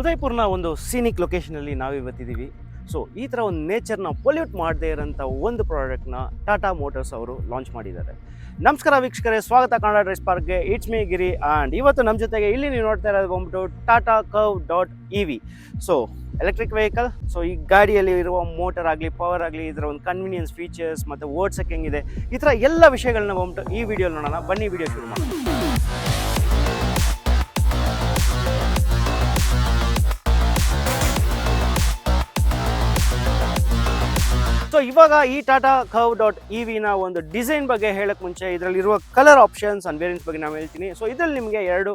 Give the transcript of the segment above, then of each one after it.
ಉದಯ್ಪುರ್ನ ಒಂದು scenic ಲೊಕೇಶನಲ್ಲಿ ನಾವಿವತ್ತಿದ್ದೀವಿ so ಈ ಥರ ಒಂದು ನೇಚರ್ನ ಪೊಲ್ಯೂಟ್ ಮಾಡದೇ ಇರೋಂಥ ಒಂದು ಪ್ರಾಡಕ್ಟ್ನ ಟಾಟಾ ಮೋಟರ್ಸ್ ಅವರು ಲಾಂಚ್ ಮಾಡಿದ್ದಾರೆ. ನಮಸ್ಕಾರ ವೀಕ್ಷಕರೇ, ಸ್ವಾಗತ ಕನ್ನಡ ಡ್ರೆಸ್ ಪಾರ್ಕ್ಗೆ ಇಟ್ಸ್ ಮೀ ಗಿರಿ ಆ್ಯಂಡ್ ಇವತ್ತು ನಮ್ಮ ಜೊತೆಗೆ ಇಲ್ಲಿ ನೀವು ನೋಡ್ತಾ ಇರೋದು ಬಂದ್ಬಿಟ್ಟು Tata Curvv dot E V so electric vehicle so ಈ ಗಾಡಿಯಲ್ಲಿ ಇರುವ ಮೋಟರ್ ಆಗಲಿ ಪವರ್ ಆಗಲಿ, ಇದರ ಒಂದು ಕನ್ವಿನಿಯನ್ಸ್ ಫೀಚರ್ಸ್ ಮತ್ತು ಓಡ್ಸಕ್ಕೆ ಹೆಂಗಿದೆ, ಈ ಥರ ಎಲ್ಲ ವಿಷಯಗಳನ್ನ ಬಂದ್ಬಿಟ್ಟು ಈ ವಿಡಿಯೋ ನೋಡೋಣ. ಬನ್ನಿ ವಿಡಿಯೋ ಶುರು ಮಾಡೋಣ. ಇವಾಗ ಈ ಟಾಟಾ ಕವ್ ಡಾಟ್ ಇ ವಿನ ಒಂದು ಡಿಸೈನ್ ಬಗ್ಗೆ ಹೇಳಕ್ ಮುಂಚೆ ಇದರಲ್ಲಿರುವ ಕಲರ್ ಆಪ್ಷನ್ಸ್ ಅಂಡ್ ವೇರಿಯಂಟ್ಸ್ ಬಗ್ಗೆ ನಾವು ಹೇಳ್ತೀನಿ. ಸೊ ಇದರಲ್ಲಿ ನಿಮಗೆ ಎರಡು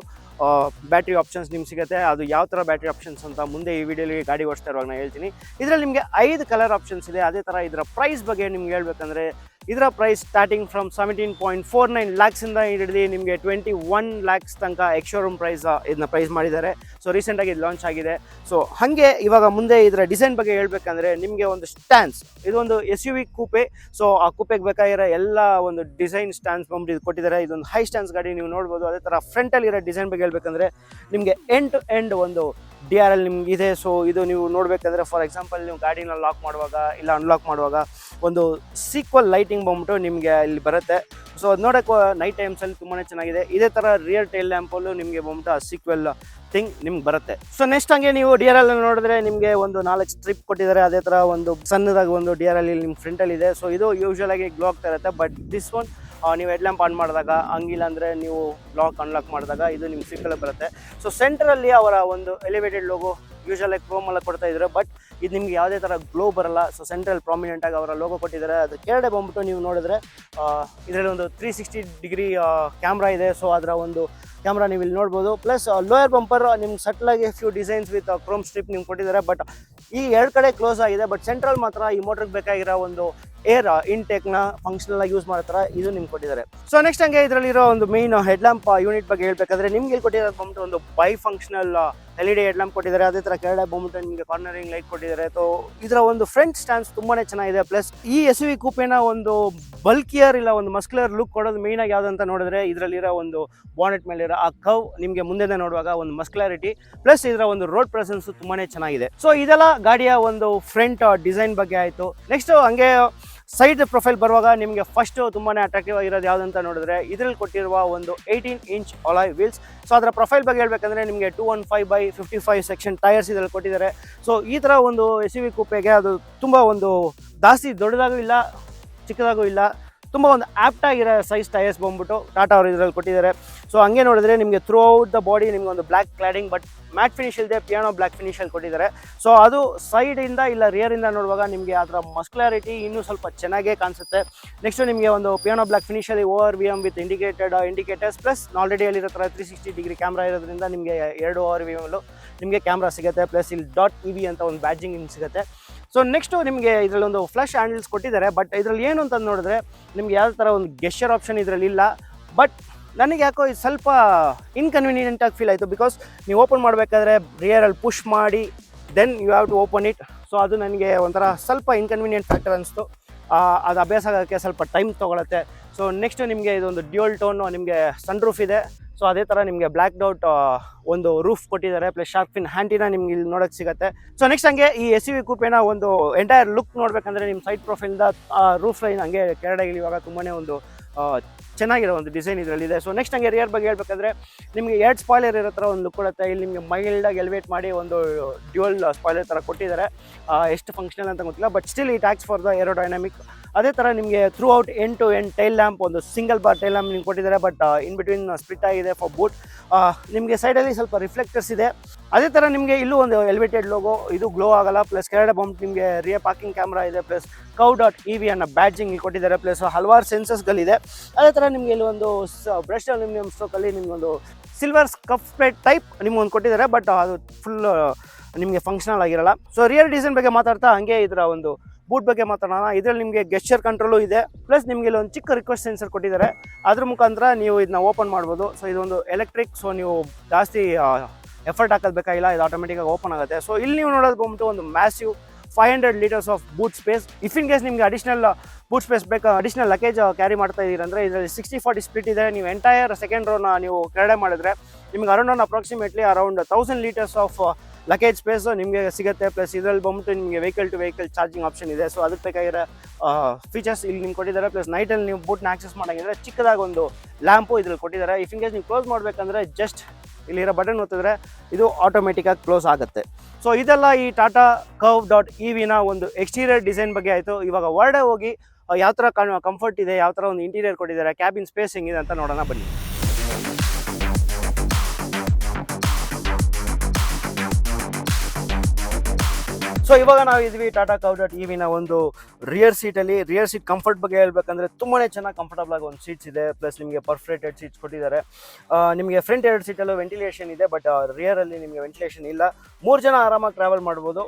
ಬ್ಯಾಟ್ರಿ ಆಪ್ಷನ್ಸ್ ನಿಮ್ಗೆ ಸಿಗುತ್ತೆ. ಅದು ಯಾವ ಥರ ಬ್ಯಾಟ್ರಿ ಆಪ್ಷನ್ಸ್ ಅಂತ ಮುಂದೆ ಈ ವಿಡಿಯೋಲಿ ಗಾಡಿ ಓಡಿಸ್ತಾ ಇರುವಾಗ ನಾನು ಹೇಳ್ತೀನಿ. ಇದರಲ್ಲಿ ನಿಮಗೆ ಐದು ಕಲರ್ ಆಪ್ಷನ್ಸ್ ಇದೆ. ಅದೇ ಥರ ಇದರ ಪ್ರೈಸ್ ಬಗ್ಗೆ ನಿಮ್ಗೆ ಹೇಳ್ಬೇಕಂದ್ರೆ, ಇದರ price starting from seventeen point four nine ಲ್ಯಾಕ್ಸಿಂದ ಹಿಡಿದು ನಿಮಗೆ ಟ್ವೆಂಟಿ ಒನ್ ಲ್ಯಾಕ್ಸ್ ತನಕ ಎಕ್ಶೋರೂಮ್ ಪ್ರೈಸ್ ಇದನ್ನ ಪ್ರೈಸ್ ಮಾಡಿದ್ದಾರೆ. ಸೊ ರೀಸೆಂಟಾಗಿ ಇದು ಲಾಂಚ್ ಆಗಿದೆ. ಸೊ ಹಾಗೆ ಇವಾಗ ಮುಂದೆ ಇದರ ಡಿಸೈನ್ ಬಗ್ಗೆ ಹೇಳ್ಬೇಕಂದ್ರೆ ನಿಮಗೆ ಒಂದು ಸ್ಟ್ಯಾನ್ಸ್ ಇದೊಂದು S U V coupe so ಆ ಕೂಪೆಗೆ ಬೇಕಾಗಿರೋ ಎಲ್ಲ ಒಂದು ಡಿಸೈನ್ ಸ್ಟ್ಯಾನ್ಸ್ ಬಂದ್ಬಿಟ್ಟು ಇದು ಕೊಟ್ಟಿದ್ದಾರೆ. ಇದೊಂದು ಹೈ ಸ್ಟ್ಯಾನ್ಸ್ ಗಾಡಿ ನೀವು ನೋಡ್ಬೋದು. ಅದೇ ಥರ ಫ್ರಂಟಲ್ಲಿ ಇರೋ ಡಿಸೈನ್ ಬಗ್ಗೆ ಹೇಳ್ಬೇಕಂದ್ರೆ ನಿಮಗೆ ಎಂಡ್ ಟು ಎಂಡ್ ಒಂದು ಡಿ ಆರ್ ಎಲ್ ನಿಮ್ಗೆ ಇದೆ. ಸೊ ಇದು ನೀವು ನೋಡಬೇಕಂದ್ರೆ ಫಾರ್ ಎಕ್ಸಾಂಪಲ್ ನೀವು ಗಾಡಿನ ಲಾಕ್ ಮಾಡುವಾಗ ಇಲ್ಲ ಅನ್ಲಾಕ್ ಮಾಡುವಾಗ ಒಂದು ಸೀಕ್ವಲ್ ಲೈಟಿಂಗ್ ಬಂದ್ಬಿಟ್ಟು ನಿಮಗೆ ಇಲ್ಲಿ ಬರುತ್ತೆ. ಸೊ ಅದು ನೋಡೋಕೆ ನೈಟ್ ಟೈಮ್ಸಲ್ಲಿ ತುಂಬಾ ಚೆನ್ನಾಗಿದೆ. ಇದೇ ಥರ ರಿಯರ್ ಟೈಲ್ ಲ್ಯಾಂಪಲ್ಲೂ ನಿಮಗೆ ಬಂದ್ಬಿಟ್ಟು ಆ ಸೀಕ್ವೆಲ್ ಥಿಂಗ್ ನಿಮ್ಗೆ ಬರುತ್ತೆ. ಸೊ ನೆಕ್ಸ್ಟ್ ಹಂಗೆ ನೀವು ಡಿ ಆರ್ ಎಲ್ ನೋಡಿದ್ರೆ ನಿಮಗೆ ಒಂದು ನಾಲ್ಕು ಸ್ಟ್ರಿಪ್ ಕೊಟ್ಟಿದ್ದಾರೆ. ಅದೇ ಥರ ಒಂದು ಸಣ್ಣದಾಗಿ ಒಂದು ಡಿ ಆರ್ ಎಲ್ ನಿಮ್ಮ ಫ್ರಂಟಲ್ಲಿ ಇದೆ. ಸೊ ಇದು ಯೂಶುವಲ್ ಆಗಿ ಗ್ಲೋ ಆಗ್ತಾ ಇರುತ್ತೆ. ಬಟ್ ದಿಸ್ ಒನ್ ನೀವು ಹೆಡ್ಲ್ಯಾಂಪ್ ಆನ್ ಮಾಡಿದಾಗ, ಹಂಗಿಲ್ಲ ಅಂದರೆ ನೀವು ಲಾಕ್ ಅನ್ಲಾಕ್ ಮಾಡಿದಾಗ ಇದು ನಿಮ್ಗೆ ಸಿಕ್ಕಲ್ಲಿ ಬರುತ್ತೆ. ಸೊ ಸೆಂಟ್ರಲ್ಲಿ ಅವರ ಒಂದು ಎಲಿವೇಟೆಡ್ ಲೋಗೋ ಯೂಶುವಲ್ ಆಗಿ ಕ್ರೋಮ್ ಎಲ್ಲ ಕೊಡ್ತಾ ಇದ್ದಾರೆ ಬಟ್ ಇದು ನಿಮ್ಗೆ ಯಾವುದೇ ಥರ ಗ್ಲೋ ಬರಲ್ಲ. ಸೊ ಸೆಂಟ್ರಲ್ ಪ್ರಾಮಿನೆಂಟ್ ಆಗಿ ಅವರ ಲೋಗೋ ಕೊಟ್ಟಿದ್ದಾರೆ. ಅದು ಕೆಳಗಡೆ ಬಂದ್ಬಿಟ್ಟು ನೀವು ನೋಡಿದ್ರೆ ಇದರಲ್ಲಿ ಒಂದು ತ್ರೀ ಸಿಕ್ಸ್ಟಿ ಡಿಗ್ರಿ ಕ್ಯಾಮ್ರಾ ಇದೆ. ಸೊ ಅದರ ಒಂದು ಕ್ಯಾಮ್ರಾ ನೀವು ಇಲ್ಲಿ ನೋಡ್ಬೋದು. ಪ್ಲಸ್ ಲೋಯರ್ ಬಂಪರ್ ನಿಮ್ಗೆ ಸಟ್ಲಾಗಿ few designs with chrome strip ನಿಮ್ಗೆ ಕೊಟ್ಟಿದ್ದಾರೆ. ಬಟ್ ಈ ಎರಡು ಕಡೆ ಕ್ಲೋಸ್ ಆಗಿದೆ. ಬಟ್ ಸೆಂಟ್ರಲ್ ಮಾತ್ರ ಈ ಮೋಟ್ರಿಗೆ ಬೇಕಾಗಿರೋ ಒಂದು ಏರ್ ಇನ್ಟೇಕ್ನ ಫಂಕ್ಷನಲ್ ಆಗಿ ಯೂಸ್ ಮಾಡ್ತಾರೆ ಇದು ನಿಮ್ಗೆ ಕೊಟ್ಟಿದ್ದಾರೆ. ಸೊ ನೆಕ್ಸ್ಟ್ ಹಂಗೆ ಇದರಲ್ಲಿರೋ ಒಂದು ಮೇನ್ ಹೆಡ್ಲ್ಯಾಂಪ್ ಯೂನಿಟ್ ಬಗ್ಗೆ ಹೇಳ್ಬೇಕಾದ್ರೆ ನಿಮ್ಗೆ ಇಲ್ಲಿ ಕೊಟ್ಟಿರೋದು ಒಂದು bi functional L E D head lamp ಕೊಟ್ಟಿದ್ದಾರೆ. ಅದೇ ಥರ ಕೆರಳ ಬಂದ್ಬಿಟ್ಟು ನಿಮಗೆ ಕಾರ್ನರಿಂಗ್ ಲೈಟ್ ಕೊಟ್ಟಿದ್ದಾರೆ. ಸೊ ಇದರ ಒಂದು ಫ್ರಂಟ್ ಸ್ಟ್ಯಾಂಡ್ಸ್ ತುಂಬಾನೇ ಚೆನ್ನಾಗಿದೆ. ಪ್ಲಸ್ ಈ ಎಸ್ ವಿ ಕೂಪೇನ ಒಂದು ಬಲ್ಕಿಯರ್ ಇಲ್ಲ, ಒಂದು ಮಸ್ಕ್ಯುಲರ್ ಲುಕ್ ಕೊಡೋದು ಮೇಯ್ನಾಗಿ ಯಾವ್ದಂತ ನೋಡಿದ್ರೆ, ಇದರಲ್ಲಿರೋ ಒಂದು ಬಾನೆಟ್ ಮೇಲಿರೋ ಆ ಕವ್ ನಿಮಗೆ ಮುಂದೆ ನೋಡುವಾಗ ಒಂದು ಮಸ್ಕ್ಯುಲಾರಿಟಿ ಪ್ಲಸ್ ಇದರ ಒಂದು ರೋಡ್ ಪ್ರೆಸೆನ್ಸ್ ತುಂಬಾನೇ ಚೆನ್ನಾಗಿದೆ. ಸೊ ಇದೆಲ್ಲ ಗಾಡಿಯ ಒಂದು ಫ್ರಂಟ್ ಡಿಸೈನ್ ಬಗ್ಗೆ ಆಯಿತು. ನೆಕ್ಸ್ಟ್ ಹಂಗೆ ಸೈಡ್ ಪ್ರೊಫೈಲ್ ಬರುವಾಗ ನಿಮಗೆ ಫಸ್ಟ್ ತುಂಬಾ ಅಟ್ರಾಕ್ಟಿವ್ ಆಗಿರೋದು ಯಾವುದಂತ ನೋಡಿದ್ರೆ ಇದರಲ್ಲಿ ಕೊಟ್ಟಿರುವ ಒಂದು eighteen inch alloy wheels so ಅದರ ಪ್ರೊಫೈಲ್ ಬಗ್ಗೆ ಹೇಳಬೇಕಂದ್ರೆ ನಿಮಗೆ two one five by fifty five section tyres ಇದರಲ್ಲಿ ಕೊಟ್ಟಿದ್ದಾರೆ. ಸೊ ಈ ಥರ ಒಂದು ಎಸ್ ವಿ ಕೂಪೆಗೆ ಅದು ತುಂಬ ಒಂದು ಜಾಸ್ತಿ ದೊಡ್ಡದಾಗೂ ಇಲ್ಲ, ಚಿಕ್ಕದಾಗೂ ಇಲ್ಲ, ತುಂಬ ಒಂದು ಆಪ್ಟ್ ಆಗಿರೋ ಸೈಜ್ ಟೈರ್ಸ್ ಬಂದ್ಬಿಟ್ಟು ಟಾಟಾ ಅವರು ಇದರಲ್ಲಿ ಕೊಟ್ಟಿದ್ದಾರೆ. ಸೊ ಹಂಗೆ ನೋಡಿದ್ರೆ ನಿಮಗೆ ಥ್ರೂ ಔಟ್ ದ ಬಾಡಿ ನಿಮಗೆ ಒಂದು black cladding but matte finish ಇಲ್ಲದೆ ಪಿಯಾನೋ ಬ್ಲ್ಯಾಕ್ ಫಿನಿಶಲ್ಲಿ ಕೊಟ್ಟಿದ್ದಾರೆ. ಸೊ ಅದು ಸೈಡಿಂದ ಇಲ್ಲ ರಿಯರಿಂದ ನೋಡುವಾಗ ನಿಮಗೆ ಅದರ ಮಸ್ಕ್ಯುಲಾರಿಟಿ ಇನ್ನೂ ಸ್ವಲ್ಪ ಚೆನ್ನಾಗೇ ಕಾಣಿಸುತ್ತೆ. ನೆಕ್ಸ್ಟ್ ನಿಮಗೆ ಒಂದು piano black ಫಿನಿಶಲ್ಲಿ over V M with indicated indicators plus already ಅಲ್ಲಿರೋ ಥರ ತ್ರೀ ಸಿಕ್ಸ್ಟಿ ಡಿಗ್ರಿ ಕ್ಯಾಮ್ರಾ ಇರೋದ್ರಿಂದ ನಿಮಗೆ ಎರಡು ಓವರ್ ವಿ ಎಮ್ಮಲ್ಲೂ ನಿಮಗೆ ಕ್ಯಾಮ್ರಾ ಸಿಗುತ್ತೆ ಪ್ಲಸ್ ಇಲ್ಲಿ ಡಾಟ್ ಇ ವಿ ಅಂತ ಒಂದು ಬ್ಯಾಜಿಂಗ್ ಇನ್ ಸಿಗುತ್ತೆ. ಸೊ ನೆಕ್ಸ್ಟು ನಿಮಗೆ ಇದರಲ್ಲಿ ಒಂದು ಫ್ಲಶ್ ಹ್ಯಾಂಡಲ್ಸ್ ಕೊಟ್ಟಿದ್ದಾರೆ ಬಟ್ ಇದರಲ್ಲಿ ಏನು ಅಂತ ನೋಡಿದ್ರೆ ನಿಮ್ಗೆ ಯಾವ ಥರ ಒಂದು ಗೆಶರ್ ಆಪ್ಷನ್ ಇದರಲ್ಲಿ ಇಲ್ಲ. ಬಟ್ ನನಗೆ ಯಾಕೋ ಇದು ಸ್ವಲ್ಪ ಇನ್ಕನ್ವೀನಿಯೆಂಟಾಗಿ ಫೀಲ್ ಆಯಿತು. ಬಿಕಾಸ್ ನೀವು ಓಪನ್ ಮಾಡಬೇಕಾದ್ರೆ ರಿಯರಲ್ಲಿ ಪುಷ್ ಮಾಡಿ then you have to open it so ಅದು ನನಗೆ ಒಂಥರ ಸ್ವಲ್ಪ ಇನ್ಕನ್ವೀನಿಯಂಟ್ ಫ್ಯಾಕ್ಟರ್ ಅನಿಸ್ತು. ಅದು ಅಭ್ಯಾಸ ಆಗೋಕ್ಕೆ ಸ್ವಲ್ಪ ಟೈಮ್ ತೊಗೊಳತ್ತೆ. ಸೊ ನೆಕ್ಸ್ಟ್ ನಿಮಗೆ ಇದೊಂದು ಡ್ಯೂಯಲ್ ಟೋನು ನಿಮಗೆ ಸನ್ ರೂಫ್ ಇದೆ. ಸೊ ಅದೇ ಥರ ನಿಮಗೆ ಬ್ಲ್ಯಾಕ್ ಡೌಟ್ ಒಂದು ರೂಫ್ ಕೊಟ್ಟಿದ್ದಾರೆ. ಪ್ಲಸ್ ಶಾರ್ಪ್ ಫಿನ್ ಹ್ಯಾಂಟಿನ ನಿಮ್ಗೆ ಇಲ್ಲಿ ನೋಡೋಕ್ಕೆ ಸಿಗುತ್ತೆ. ಸೊ ನೆಕ್ಸ್ಟ್ ಹಂಗೆ ಈ ಎಸ್ ವಿ ಕೂಪೇನ ಒಂದು ಎಂಟೈರ್ ಲುಕ್ ನೋಡಬೇಕಂದ್ರೆ ನಿಮ್ಮ ಸೈಡ್ ಪ್ರೊಫೈಲ್ದ ರೂಫ್ ಲೈನ್ ಹಂಗೆ ಕೆರಡಾಗಿಲ್ಲ ಇವಾಗ ತುಂಬಾ ಒಂದು ಚೆನ್ನಾಗಿರೋ ಒಂದು ಡಿಸೈನ್ ಇದರಲ್ಲಿ ಇದೆ ಸೊ ನೆಕ್ಸ್ಟ್ ಹಂಗೆ ರಿಯರ್ ಬಗ್ಗೆ ಹೇಳ್ಬೇಕಂದ್ರೆ, ನಿಮಗೆ ಎರಡು ಸ್ಪಾಯ್ಲರ್ ಇರೋ ಥರ ಒಂದು ಕೊಡುತ್ತೆ. ಇಲ್ಲಿ ನಿಮಗೆ ಮೈಲ್ಡಾಗಿ ಎಲಿವೇಟ್ ಮಾಡಿ ಒಂದು ಡ್ಯೂಯಲ್ ಸ್ಪಾಯ್ಲರ್ ಥರ ಕೊಟ್ಟಿದ್ದಾರೆ. ಎಷ್ಟು ಫಂಕ್ಷನಲ್ ಅಂತ ಗೊತ್ತಿಲ್ಲ ಬಟ್ ಸ್ಟಿಲ್ ಈ ಟ್ಯಾಕ್ಸ್ ಫಾರ್ ದ ಏರೋಡೈನಮಿಕ್ ಅದೇ ಥರ ನಿಮಗೆ throughout end to end tail lamp ಒಂದು ಸಿಂಗಲ್ ಬಾರ್ ಟೈಲ್ ಲ್ಯಾಂಪ್ ನಿಮ್ಗೆ ಕೊಟ್ಟಿದ್ದಾರೆ ಬಟ್ ಇನ್ ಬಿಟ್ವೀನ್ ಸ್ಪ್ಲಿಟ್ ಆಗಿದೆ ಫಾರ್ ಬೂಟ್ ನಿಮಗೆ ಸೈಡಲ್ಲಿ ಸ್ವಲ್ಪ ರಿಫ್ಲೆಕ್ಟರ್ಸ್ ಇದೆ. ಅದೇ ಥರ ನಿಮಗೆ ಇಲ್ಲೂ ಒಂದು ಎಲಿವೇಟೆಡ್ ಲೋಗೋ ಇದು ಗ್ಲೋ ಆಗಲ್ಲ ಪ್ಲಸ್ ಕೆರಡ ಬಂಪ್ ನಿಮಗೆ ರಿಯರ್ ಪಾರ್ಕಿಂಗ್ ಕ್ಯಾಮ್ರಾ ಇದೆ plus Curvv dot E V ಅನ್ನೋ ಬ್ಯಾಡ್ಜಿಂಗ್ ಇಲ್ಲಿ ಕೊಟ್ಟಿದ್ದಾರೆ ಪ್ಲಸ್ ಹಲವಾರು ಸೆನ್ಸಸ್ಗಳಿದೆ ಅದೇ ಥರ ನಿಮಗೆ ಇಲ್ಲಿ ಒಂದು ಬ್ರಷ್ ಅಲ್ಯೂಮಿನಿಯಂ ಸ್ಟೋಕಲ್ಲಿ ನಿಮಗೊಂದು ಸಿಲ್ವರ್ ಕಫ್ ಪ್ಲೇಟ್ ಟೈಪ್ ನಿಮ್ಗೊಂದು ಕೊಟ್ಟಿದ್ದಾರೆ ಬಟ್ ಅದು ಫುಲ್ ನಿಮಗೆ ಫಂಕ್ಷನಲ್ ಆಗಿರಲ್ಲ. ಸೊ ರಿಯರ್ ಡಿಸೈನ್ ಬಗ್ಗೆ ಮಾತಾಡ್ತಾ ಹಂಗೆ ಇದರ ಒಂದು ಬೂಟ್ ಬಗ್ಗೆ ಮಾತಾಡೋಣ ಇದರಲ್ಲಿ ನಿಮಗೆ ಗೆಸ್ಚರ್ ಕಂಟ್ರೋಲು ಇದೆ. ಪ್ಲಸ್ ನಿಮಗೆ ಇಲ್ಲಿ ಒಂದು ಚಿಕ್ಕ ರಿಕ್ವೆಸ್ಟ್ ಸೆನ್ಸರ್ ಕೊಟ್ಟಿದ್ದಾರೆ. ಅದ್ರ ಮುಖಾಂತರ ನೀವು ಇದನ್ನ ಓಪನ್ ಮಾಡ್ಬೋದು. ಸೊ ಇದೊಂದು ಎಲೆಕ್ಟ್ರಿಕ್ ಸೊ ನೀವು ಜಾಸ್ತಿ ಎಫರ್ಟ್ ಹಾಕೋದು ಬೇಕಾಗಿಲ್ಲ ಇದು ಆಟೋಮೆಟಿಕಾಗಿ ಓಪನ್ ಆಗುತ್ತೆ. ಸೊ ಇಲ್ಲಿ ನೀವು ನೋಡೋದು ಬಂದ್ಬಿಟ್ಟು ಒಂದು massive five hundred litres of boot space if in case ನಿಮಗೆ ಅಡಿಷನಲ್ ಬೂಟ್ ಸ್ಪೇಸ್ ಬೇಕು ಅಡಿಷನಲ್ ಲಗೇಜ್ ಕ್ಯಾರಿ ಮಾಡ್ತಾ ಅಂದರೆ ಇದರಲ್ಲಿ ಸಿಕ್ಸ್ಟಿ ಫಾರ್ಟಿ ಸ್ಪ್ಲಿಟ್ ಇದೆ. ನೀವು ಎಂಟೈರ್ ಸೆಕೆಂಡ್ ರೋನ ನೀವು ಕ್ರೀಡೆ ಮಾಡಿದ್ರೆ ನಿಮ್ಗೆ around an approximately around thousand litres of luggage space ನಿಮಗೆ ಸಿಗುತ್ತೆ ಪ್ಲಸ್ ಇದರಲ್ಲಿ ಬಂದ್ಬಿಟ್ಟು ನಿಮಗೆ vehicle to vehicle charging option ಇದೆ. ಸೊ ಅದಕ್ಕೆ ಬೇಕಾಗಿರೋ ಫೀಚರ್ಸ್ ಇಲ್ಲಿ ನಿಮ್ಗೆ ಕೊಟ್ಟಿದ್ದಾರೆ. ಪ್ಲಸ್ ನೈಟಲ್ಲಿ ನೀವು ಬೂಟ್ನ ಆಕ್ಸೆಸ್ ಮಾಡೋಂಗಿದ್ರೆ ಚಿಕ್ಕದಾಗಿ ಒಂದು ಲ್ಯಾಂಪು ಇದ್ರಲ್ಲಿ ಕೊಟ್ಟಿದ್ದಾರೆ. ಇಫ್ ಇನ್ ಕೇಸ್ ನೀವು ಕ್ಲೋಸ್ ಮಾಡಬೇಕಂದ್ರೆ ಜಸ್ಟ್ ಇಲ್ಲಿರೋ ಬಟನ್ ಒತ್ತಿದ್ರೆ ಇದು ಆಟೋಮೆಟಿಕ್ಕಾಗಿ ಕ್ಲೋಸ್ ಆಗುತ್ತೆ. ಸೊ ಇದೆಲ್ಲ ಈ ಟಾಟಾ ಕವ್ ಡಾಟ್ ಇ ವಿನ ಒಂದು ಎಕ್ಸ್ಟೀರಿಯರ್ ಡಿಸೈನ್ ಬಗ್ಗೆ ಆಯಿತು. ಇವಾಗ ಹೊರಡೆ ಹೋಗಿ ಯಾವ ಥರ ಕಂಫರ್ಟ್ ಇದೆ ಯಾವ ಥರ ಒಂದು ಇಂಟೀರಿಯರ್ ಕೊಟ್ಟಿದ್ದಾರೆ ಕ್ಯಾಬಿನ್ ಸ್ಪೇಸ್ ಹೆಂಗಿದೆ ಅಂತ ನೋಡೋಣ ಬನ್ನಿ. ಸೊ ಇವಾಗ ನಾವು ಇದ್ವಿ ಟಾಟಾ ಕವ್ ಡಾಟ್ ಇವಿನ ಒಂದು ರಿಯರ್ ಸೀಟಲ್ಲಿ ರಿಯರ್ ಸೀಟ್ ಕಂಫರ್ಟ್ ಬಗ್ಗೆ ಹೇಳ್ಬೇಕಂದ್ರೆ ತುಂಬಾ ಚೆನ್ನಾಗಿ ಕಂಫರ್ಟಬಲ್ ಆಗಿ ಒಂದು ಸೀಟ್ಸ್ ಇದೆ. ಪ್ಲಸ್ ನಿಮಗೆ ಪರ್ಫೆಕ್ಟೆಡ್ ಸೀಟ್ಸ್ ಕೊಟ್ಟಿದ್ದಾರೆ. ನಿಮಗೆ ಫ್ರಂಟ್ ಎರಡು ಸೀಟಲ್ಲೂ ವೆಂಟಿಲೇಷನ್ ಇದೆ ಬಟ್ ರಿಯರಲ್ಲಿ ನಿಮಗೆ ವೆಂಟಿಲೇಷನ್ ಇಲ್ಲ. ಮೂರು ಜನ ಆರಾಮಾಗಿ ಟ್ರಾವೆಲ್ ಮಾಡ್ಬೋದು.